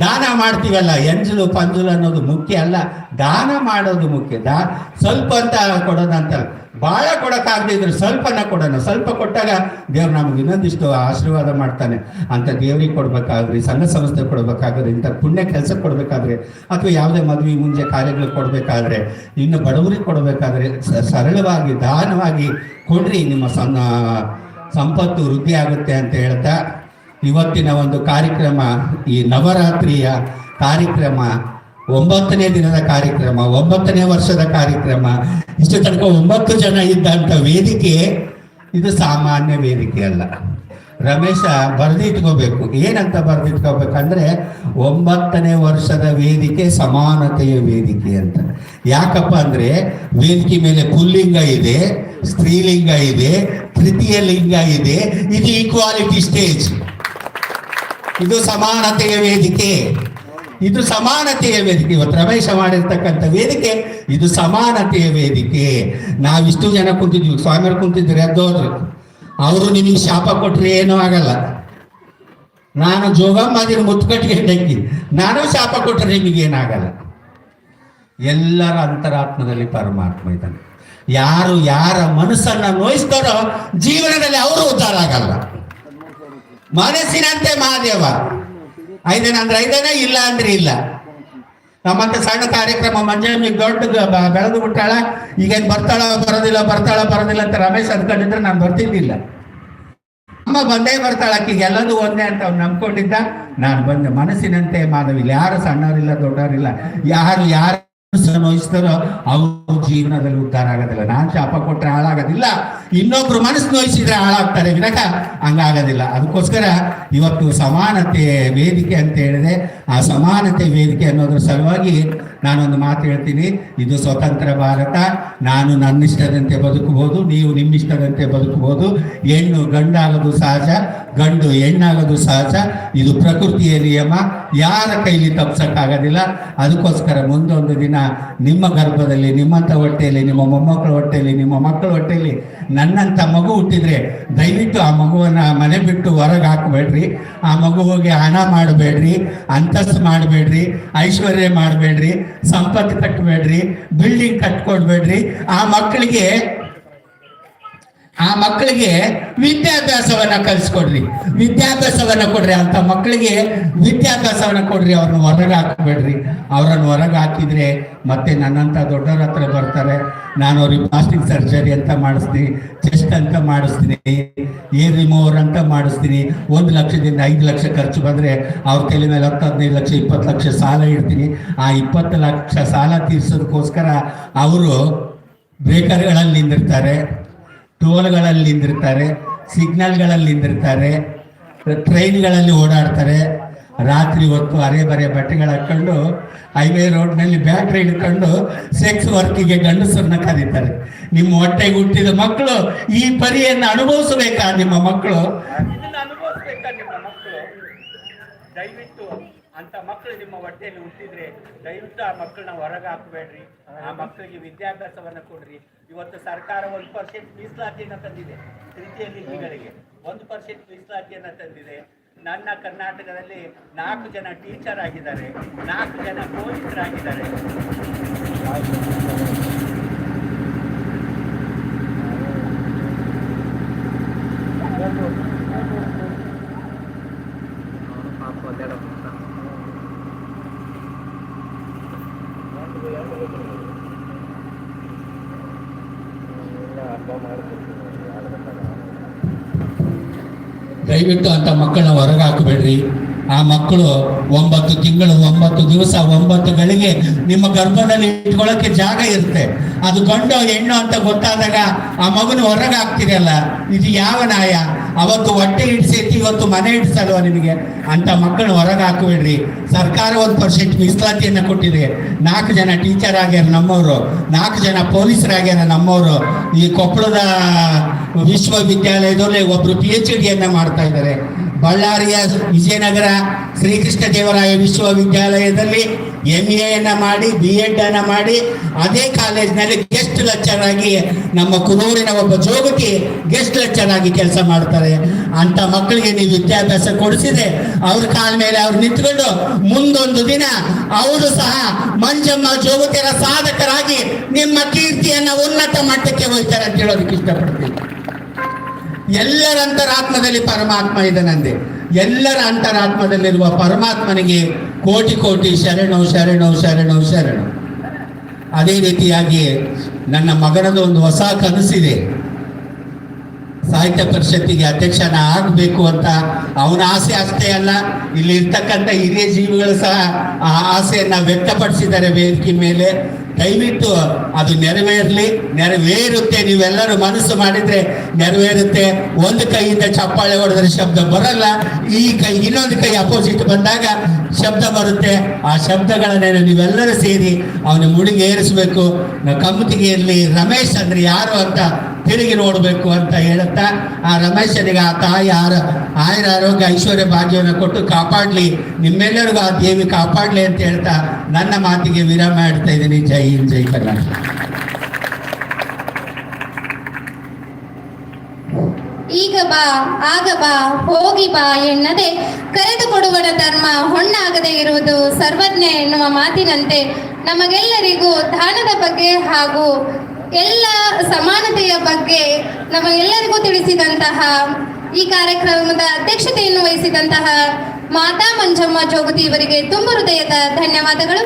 ದಾನ ಮಾಡ್ತೀವಲ್ಲ, ಎಂಜಲು ಪಂಜಲು ಅನ್ನೋದು ಮುಖ್ಯ ಅಲ್ಲ. ದಾನ ಮಾಡೋದು ಮುಖ್ಯ. ದಾ ಸ್ವಲ್ಪ ಅಂತ ಕೊಡೋದಂತ ಭಾಳ ಕೊಡೋಕ್ಕಾಗದಿದ್ರು ಸ್ವಲ್ಪನ ಕೊಡೋಣ. ಸ್ವಲ್ಪ ಕೊಟ್ಟಾಗ ದೇವ್ರು ನಮ್ಗೆ ಇನ್ನೊಂದಿಷ್ಟು ಆಶೀರ್ವಾದ ಮಾಡ್ತಾನೆ. ಅಂತ ದೇವ್ರಿಗೆ ಕೊಡ್ಬೇಕಾಗ್ರಿ ಸಂಘ ಸಂಸ್ಥೆ ಕೊಡ್ಬೇಕಾದ್ರೆ ಇಂಥ ಪುಣ್ಯ ಕೆಲಸ ಕೊಡಬೇಕಾದ್ರೆ, ಅಥವಾ ಯಾವುದೇ ಮದುವೆ ಮುಂಜೆ ಕಾರ್ಯಗಳು ಕೊಡಬೇಕಾದ್ರೆ, ಇನ್ನು ಬಡವರಿಗೆ ಕೊಡಬೇಕಾದ್ರೆ ಸರಳವಾಗಿ, ದಾನವಾಗಿ ಕೊಡ್ರಿ. ನಿಮ್ಮ ಸಂಪತ್ತು ವೃದ್ಧಿ ಆಗುತ್ತೆ ಅಂತ ಹೇಳ್ತಾ ಇವತ್ತಿನ ಒಂದು ಕಾರ್ಯಕ್ರಮ, ಈ ನವರಾತ್ರಿಯ ಕಾರ್ಯಕ್ರಮ, ಒಂಬತ್ತನೇ ದಿನದ ಕಾರ್ಯಕ್ರಮ, ಒಂಬತ್ತನೇ ವರ್ಷದ ಕಾರ್ಯಕ್ರಮ. ಇಷ್ಟು ತನಕ ಒಂಬತ್ತು ಜನ ಇದ್ದಂಥ ವೇದಿಕೆ, ಇದು ಸಾಮಾನ್ಯ ವೇದಿಕೆ ಅಲ್ಲ. ರಮೇಶ ಬರೆದಿಟ್ಕೋಬೇಕು. ಏನಂತ ಬರೆದಿಟ್ಕೋಬೇಕಂದ್ರೆ, ಒಂಬತ್ತನೇ ವರ್ಷದ ವೇದಿಕೆ ಸಮಾನತೆಯ ವೇದಿಕೆ ಅಂತ. ಯಾಕಪ್ಪ ಅಂದ್ರೆ, ವೇದಿಕೆ ಮೇಲೆ ಪುಲ್ಲಿಂಗ ಇದೆ, ಸ್ತ್ರೀಲಿಂಗ ಇದೆ, ತೃತೀಯ ಲಿಂಗ ಇದೆ, ಇದು ಈಕ್ವಾಲಿಟಿ ಸ್ಟೇಜ್ ಇದು ಸಮಾನತೆಯ ವೇದಿಕೆ. ಇದು ಸಮಾನತೆಯ ವೇದಿಕೆ. ಇವತ್ತು ರಮೇಶ ಮಾಡಿರ್ತಕ್ಕಂಥ ವೇದಿಕೆ, ಇದು ಸಮಾನತೆಯ ವೇದಿಕೆ. ನಾವಿಷ್ಟು ಜನ ಕುಂತಿದ್ವಿ. ಸ್ವಾಮಿಯವ್ರು ಕುಂತಿದ್ರೆ ಎದ್ದೋದ್ರು ಅವರು ನಿಮಗೆ ಶಾಪ ಕೊಟ್ರೆ ಏನೂ ಆಗಲ್ಲ. ನಾನು ಜೋಗಮ್ಮದಿನ ಮುತ್ತುಕಟ್ಟಿಗೆ ಹೆಂಡಕ್ಕಿ ನಾನು ಶಾಪ ಕೊಟ್ಟರೆ ನಿಮಗೇನಾಗಲ್ಲ ಎಲ್ಲರ ಅಂತರಾತ್ಮದಲ್ಲಿ ಪರಮಾತ್ಮ ಇದ್ದಾನೆ. ಯಾರು ಯಾರ ಮನಸ್ಸನ್ನ ನೋಯಿಸ್ತಾರೋ ಜೀವನದಲ್ಲಿ ಅವರು ಉದ್ಧಾರ ಆಗಲ್ಲ. ಮನಸ್ಸಿನಂತೆ ಮಹಾದೇವ ಐದನ ಅಂದ್ರೆ ಐದನೇ ಇಲ್ಲ ಅಂದ್ರೆ ಇಲ್ಲ. ನಮ್ಮಂತ ಸಣ್ಣ ಕಾರ್ಯಕ್ರಮ ಮಂಜಮ್ಮಿ ದೊಡ್ಡ ಬೆಳೆದು ಬಿಟ್ಟಾಳ. ಈಗೇನ್ ಬರ್ತಾಳ ಬರೋದಿಲ್ಲ ಬರ್ತಾಳ ಬರೋದಿಲ್ಲ ಅಂತ ರಮೇಶ್ ಅಂದ್ಕೊಂಡಿದ್ರೆ ನಾನು ಬರ್ತಿದ್ದಿಲ್ಲ ಅಮ್ಮ ಬಂದೇ ಬರ್ತಾಳ ಆಕಿಗೆ, ಎಲ್ಲದೂ ಒಂದೇ ಅಂತ ಅವ್ನು ನಂಬ್ಕೊಂಡಿದ್ದ. ನಾನು ಬಂದೆ ಮನಸ್ಸಿನಂತೆ ಮಾಧವಿಲ್ಲ ಯಾರು ಸಣ್ಣವರಿಲ್ಲ, ದೊಡ್ಡವರಿಲ್ಲ. ಯಾರು ಯಾರು ನೋಯಿಸ್ತಾರೋ ಅವ್ರ ಜೀವನದಲ್ಲಿ ಉದ್ಧಾರ ಆಗೋದಿಲ್ಲ. ನಾನ್ ಶಾಪ ಕೊಟ್ರೆ ಹಾಳಾಗೋದಿಲ್ಲ. ಇನ್ನೊಬ್ರು ಮನಸ್ಸು ನೋಯಿಸಿದ್ರೆ ಹಾಳಾಗ್ತಾರೆ. ವಿನಕ ಹಂಗಾಗೋದಿಲ್ಲ. ಅದಕ್ಕೋಸ್ಕರ ಇವತ್ತು ಸಮಾನತೆ ವೇದಿಕೆ ಅಂತ ಹೇಳಿದೆ ಆ ಸಮಾನತೆ ವೇದಿಕೆ ಅನ್ನೋದ್ರ ಸಲುವಾಗಿ ನಾನೊಂದು ಮಾತು ಹೇಳ್ತೀನಿ. ಇದು ಸ್ವತಂತ್ರ ಭಾರತ. ನಾನು ನನ್ನಿಷ್ಟದಂತೆ ಬದುಕಬಹುದು, ನೀವು ನಿಮ್ಮಿಷ್ಟದಂತೆ ಬದುಕಬಹುದು. ಹೆಣ್ಣು ಗಂಡಾಗೋದು ಸಹಜ, ಗಂಡು ಹೆಣ್ಣಾಗೋದು ಸಹಜ. ಇದು ಪ್ರಕೃತಿಯ ನಿಯಮ. ಯಾರ ಕೈಲಿ ತಪ್ಸಕ್ಕಾಗೋದಿಲ್ಲ. ಅದಕ್ಕೋಸ್ಕರ ಮುಂದೊಂದು ದಿನ ನಿಮ್ಮ ಗರ್ಭದಲ್ಲಿ ನಿಮ್ಮಂಥ ಹೊಟ್ಟೆಯಲ್ಲಿ, ನಿಮ್ಮ ಮೊಮ್ಮಕ್ಕಳ ಹೊಟ್ಟೆಯಲ್ಲಿ, ನಿಮ್ಮ ಮಕ್ಕಳ ಹೊಟ್ಟೆಯಲ್ಲಿ ನನ್ನಂಥ ಮಗು ಹುಟ್ಟಿದ್ರೆ ದಯವಿಟ್ಟು ಆ ಮಗುವನ್ನ ಮನೆ ಬಿಟ್ಟು ಹೊರಗೆ ಹಾಕಬೇಡ್ರಿ. ಆ ಮಗುವಿಗೆ ಹಣ ಮಾಡಬೇಡ್ರಿ, ಅಂತಸ್ತು ಮಾಡಬೇಡ್ರಿ, ಐಶ್ವರ್ಯ ಮಾಡಬೇಡ್ರಿ, ಸಂಪತ್ತು ಕಟ್ಟಬೇಡ್ರಿ ಬಿಲ್ಡಿಂಗ್ ಕಟ್ಕೊಡ್ಬೇಡ್ರಿ. ಆ ಮಕ್ಕಳಿಗೆ ಆ ಮಕ್ಕಳಿಗೆ ವಿದ್ಯಾಭ್ಯಾಸವನ್ನ ಕಲಿಸ್ಕೊಡ್ರಿ. ವಿದ್ಯಾಭ್ಯಾಸವನ್ನ ಕೊಡ್ರಿ ಅಂತ ಮಕ್ಕಳಿಗೆ ವಿದ್ಯಾಭ್ಯಾಸವನ್ನ ಕೊಡ್ರಿ, ಅವ್ರನ್ನ ಹೊರಗೆ ಹಾಕಬೇಡ್ರಿ. ಅವ್ರನ್ನ ಹೊರಗೆ ಹಾಕಿದ್ರೆ ಮತ್ತೆ ನನ್ನಂತ ದೊಡ್ಡವ್ರ ಹತ್ರ ಬರ್ತಾರೆ. ನಾನು ಅವ್ರಿಗೆ ಪ್ಲಾಸ್ಟಿಕ್ ಸರ್ಜರಿ ಅಂತ ಮಾಡಿಸ್ತೀನಿ ಚೆಸ್ಟ್ ಅಂತ ಮಾಡಿಸ್ತೀನಿ ಏರ್ ರಿಮೂವರ್ ಅಂತ ಮಾಡಿಸ್ತೀನಿ. ಒಂದು ಲಕ್ಷದಿಂದ ಐದು ಲಕ್ಷ ಖರ್ಚು ಬಂದ್ರೆ ಅವ್ರ ತಲೆ ಮೇಲೆ ಹತ್ತು, ಹದಿನೈದು ಲಕ್ಷ, ಇಪ್ಪತ್ತು ಲಕ್ಷ ಸಾಲ ಇಡ್ತೀನಿ. ಆ ಇಪ್ಪತ್ತು ಲಕ್ಷ ಸಾಲ ತೀರ್ಸೋದಕ್ಕೋಸ್ಕರ ಅವರು ಬ್ರೇಕರ್ಗಳಲ್ಲಿ ನಿಂದಿರ್ತಾರೆ. ಟೋಲ್ಗಳಲ್ಲಿ ನಿಂದಿರ್ತಾರೆ, ಸಿಗ್ನಲ್ಗಳಲ್ಲಿ ನಿಂದಿರ್ತಾರೆ, ಟ್ರೈನ್ಗಳಲ್ಲಿ ಓಡಾಡ್ತಾರೆ. ರಾತ್ರಿ ಹೊತ್ತು ಅರೆ ಬರೆ ಬಟ್ಟೆಗಳು ಹಾಕ್ಕೊಂಡು ಹೈವೇ ರೋಡ್ನಲ್ಲಿ ಬ್ಯಾಟ್ರಿ ಹಿಡ್ಕೊಂಡು ಸೆಕ್ಸ್ ವರ್ಕಿಗೆ ಗಂಡಸರನ್ನ ಕರೀತಾರೆ. ನಿಮ್ಮ ಹೊಟ್ಟೆಗೆ ಹುಟ್ಟಿದ ಮಕ್ಕಳು ಈ ಪರಿಯನ್ನು ಅನುಭವಿಸಬೇಕಾ ನಿಮ್ಮ ಮಕ್ಕಳು? ದಯವಿಟ್ಟು ಅಂತ ಮಕ್ಕಳು ನಿಮ್ಮ ಹೊಟ್ಟೆಯಲ್ಲಿ ಹುಟ್ಟಿದ್ರೆ ದಯವಿಟ್ಟು ಆ ಮಕ್ಕಳನ್ನ ಹೊರಗೆ ಹಾಕಬೇಡ್ರಿ ಆ ಮಕ್ಕಳಿಗೆ ವಿದ್ಯಾಭ್ಯಾಸವನ್ನ ಕೊಡ್ರಿ. ಇವತ್ತು ಸರ್ಕಾರ ಒಂದು ಪರ್ಸೆಂಟ್ ಮೀಸಲಾತಿಯನ್ನ ತಂದಿದೆ ತೃತೀಯ ಲಿಂಗಿಗಳಿಗೆ ಒಂದು ಪರ್ಸೆಂಟ್ ಮೀಸಲಾತಿಯನ್ನ ತಂದಿದೆ. ನನ್ನ ಕರ್ನಾಟಕದಲ್ಲಿ ನಾಲ್ಕು ಜನ ಟೀಚರ್ ಆಗಿದ್ದಾರೆ. ನಾಲ್ಕು ಜನ ಪೊಲೀಸರಾಗಿದ್ದಾರೆ. ದಯವಿಟ್ಟು ಅಂತ ಮಕ್ಕಳನ್ನ ಹೊರಗೆ ಆ ಮಕ್ಕಳು ಒಂಬತ್ತು ತಿಂಗಳು, ಒಂಬತ್ತು ದಿವಸ, ಒಂಬತ್ತು ಗಳಿಗೆ ನಿಮ್ಮ ಗರ್ಭದಲ್ಲಿ ಇಟ್ಕೊಳ್ಳೋಕೆ ಜಾಗ ಇರುತ್ತೆ. ಅದು ಗಂಡು, ಹೆಣ್ಣು ಅಂತ ಗೊತ್ತಾದಾಗ ಆ ಮಗನ ಹೊರಗೆ ಹಾಕ್ತಿರಲ್ಲ ಇದು ಯಾವ ನ್ಯಾಯ? ಅವತ್ತು ಹೊಟ್ಟೆ ಇಡ್ಸೈತಿ ಇವತ್ತು ಮನೆ ಇಡ್ಸಲ್ವ ನಿಮಗೆ? ಅಂತ ಮಕ್ಕಳು ಹೊರಗೆ ಹಾಕಬೇಡ್ರಿ ಸರ್ಕಾರ ಒಂದು ಪರ್ಸೆಂಟ್ ಮೀಸಲಾತಿಯನ್ನು ಕೊಟ್ಟಿದೆ. ನಾಲ್ಕು ಜನ ಟೀಚರ್ ಆಗ್ಯಾರ ನಮ್ಮವರು. ನಾಲ್ಕು ಜನ ಪೊಲೀಸರಾಗ್ಯಾರ ನಮ್ಮವರು. ಈ ಕೊಪ್ಪಳದ ವಿಶ್ವವಿದ್ಯಾಲಯದಲ್ಲಿ ಒಬ್ರು ಪಿ ಎಚ್ ಡಿಯನ್ನ ಮಾಡ್ತಾ ಇದ್ದಾರೆ. ಬಳ್ಳಾರಿಯ ವಿಜಯನಗರ ಶ್ರೀಕೃಷ್ಣ ದೇವರಾಯ ವಿಶ್ವವಿದ್ಯಾಲಯದಲ್ಲಿ ಎಂ ಎನ್ನ ಮಾಡಿ ಬಿ ಎಡ್ ಅನ್ನ ಮಾಡಿ, ಅದೇ ಕಾಲೇಜ್ನಲ್ಲಿ ಗೆಸ್ಟ್ ಲೆಕ್ಚರ್ ಆಗಿ ನಮ್ಮ ಕುನೂರಿನ ಒಬ್ಬ ಜೋಗತಿ ಗೆಸ್ಟ್ ಲೆಕ್ಚರ್ ಆಗಿ ಕೆಲಸ ಮಾಡ್ತಾರೆ. ಅಂತ ಮಕ್ಕಳಿಗೆ ನೀವು ವಿದ್ಯಾಭ್ಯಾಸ ಕೊಡಿಸಿದೆ ಅವ್ರ ಕಾಲ ಮೇಲೆ ಅವ್ರು ನಿಂತ್ಕೊಂಡು ಮುಂದೊಂದು ದಿನ ಅವರು ಸಹ ಮಂಜಮ್ಮ ಜೋಗತಿಯರ ಸಾಧಕರಾಗಿ ನಿಮ್ಮ ಕೀರ್ತಿಯನ್ನ ಉನ್ನತ ಮಟ್ಟಕ್ಕೆ ಹೋಗ್ತಾರೆ ಅಂತ ಹೇಳೋದಕ್ಕೆ ಇಷ್ಟಪಡ್ತೀನಿ. ಎಲ್ಲರ ಅಂತರಾತ್ಮದಲ್ಲಿ ಪರಮಾತ್ಮ ಇದ್ದಾನಂದೆ ಎಲ್ಲರ ಅಂತರಾತ್ಮದಲ್ಲಿರುವ ಪರಮಾತ್ಮನಿಗೆ ಕೋಟಿ ಕೋಟಿ ಶರಣು ಶರಣು ಶರಣು ಶರಣು. ಅದೇ ರೀತಿಯಾಗಿ ನನ್ನ ಮಗನದು ಒಂದು ಹೊಸ ಕನಸಿದೆ. ಸಾಹಿತ್ಯ ಪರಿಷತ್ತಿಗೆ ಅಧ್ಯಕ್ಷನ ಆಗಬೇಕು ಅಂತ ಅವನ ಆಸೆ ಅಷ್ಟೇ ಅಲ್ಲ, ಇಲ್ಲಿ ಇರ್ತಕ್ಕಂಥ ಹಿರಿಯ ಜೀವಿಗಳು ಸಹ ಆ ಆಸೆಯನ್ನು ವ್ಯಕ್ತಪಡಿಸಿದ್ದಾರೆ ವೇದಿಕೆ ಮೇಲೆ. ದಯವಿಟ್ಟು ಅದು ನೆರವೇರಲಿ, ನೆರವೇರುತ್ತೆ. ನೀವೆಲ್ಲರೂ ಮನಸ್ಸು ಮಾಡಿದ್ರೆ ನೆರವೇರುತ್ತೆ. ಒಂದು ಕೈಯಿಂದ ಚಪ್ಪಾಳೆ ಹೊಡೆದ್ರೆ ಶಬ್ದ ಬರಲ್ಲ. ಈ ಕೈ, ಇನ್ನೊಂದು ಕೈ ಅಪೋಸಿಟ್ ಬಂದಾಗ ಶಬ್ದ ಬರುತ್ತೆ. ಆ ಶಬ್ದಗಳನ್ನೇನು ನೀವೆಲ್ಲರೂ ಸೇರಿ ಅವನ ಮುಡಿಗೆ ಏರಿಸಬೇಕು ಇರಲಿ ರಮೇಶ್ ಅಂದ್ರೆ ಯಾರು ಅಂತ ತಿರುಗಿ ನೋಡಬೇಕು ಅಂತ ಹೇಳುತ್ತಾ, ಆ ರಮೇಶನಿಗೆ ಆ ತಾಯಿ ಆರ, ಆಯುರ ಆರೋಗ್ಯ ಐಶ್ವರ್ಯ ಭಾಗ್ಯವನ್ನು ಕೊಟ್ಟು ಕಾಪಾಡಲಿ, ನಿಮ್ಮೆಲ್ಲರಿಗೂ ಆ ದೇವಿ ಕಾಪಾಡಲಿ ಅಂತ ಹೇಳ್ತಾ ನನ್ನ ಮಾತಿಗೆ ವಿರಾಮ ಇಡ್ತಾ ಇದ್ದೀನಿ. ಜೈ ಜೈ ಕರ್ನಾಟಕ. ಈಗ ಬಾ, ಆಗ ಬಾ, ಹೋಗಿ ಬಾ ಎನ್ನದೆ, ಕರೆದು ಕೊಡುವನ ಧರ್ಮ ಹೊಣ್ಣಾಗದೆ ಇರುವುದು ಸರ್ವಜ್ಞ ಎನ್ನುವ ಮಾತಿನಂತೆ ನಮಗೆಲ್ಲರಿಗೂ ದಾನದ ಬಗ್ಗೆ ಹಾಗೂ ಎಲ್ಲ ಸಮಾನತೆಯ ಬಗ್ಗೆ ನಮಗೆಲ್ಲರಿಗೂ ತಿಳಿಸಿದಂತಹ ಈ ಕಾರ್ಯಕ್ರಮದ ಅಧ್ಯಕ್ಷತೆಯನ್ನು ವಹಿಸಿದಂತಹ ಮಾತಾ ಮಂಜಮ್ಮ ಜೋಗತಿ ಇವರಿಗೆ ತುಂಬ ಹೃದಯದ ಧನ್ಯವಾದಗಳು.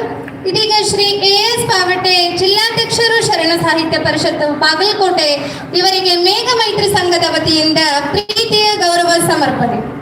ಇದೀಗ ಶ್ರೀ ಎ ಎಸ್ ಪಾವಟೆ ಜಿಲ್ಲಾಧ್ಯಕ್ಷರು ಶರಣ ಸಾಹಿತ್ಯ ಪರಿಷತ್ತು ಬಾಗಲಕೋಟೆ ಇವರಿಗೆ ಮೇಘ ಮೈತ್ರಿ ಸಂಘದ ವತಿಯಿಂದ ಪ್ರೀತಿಯ ಗೌರವ ಸಮರ್ಪಣೆ.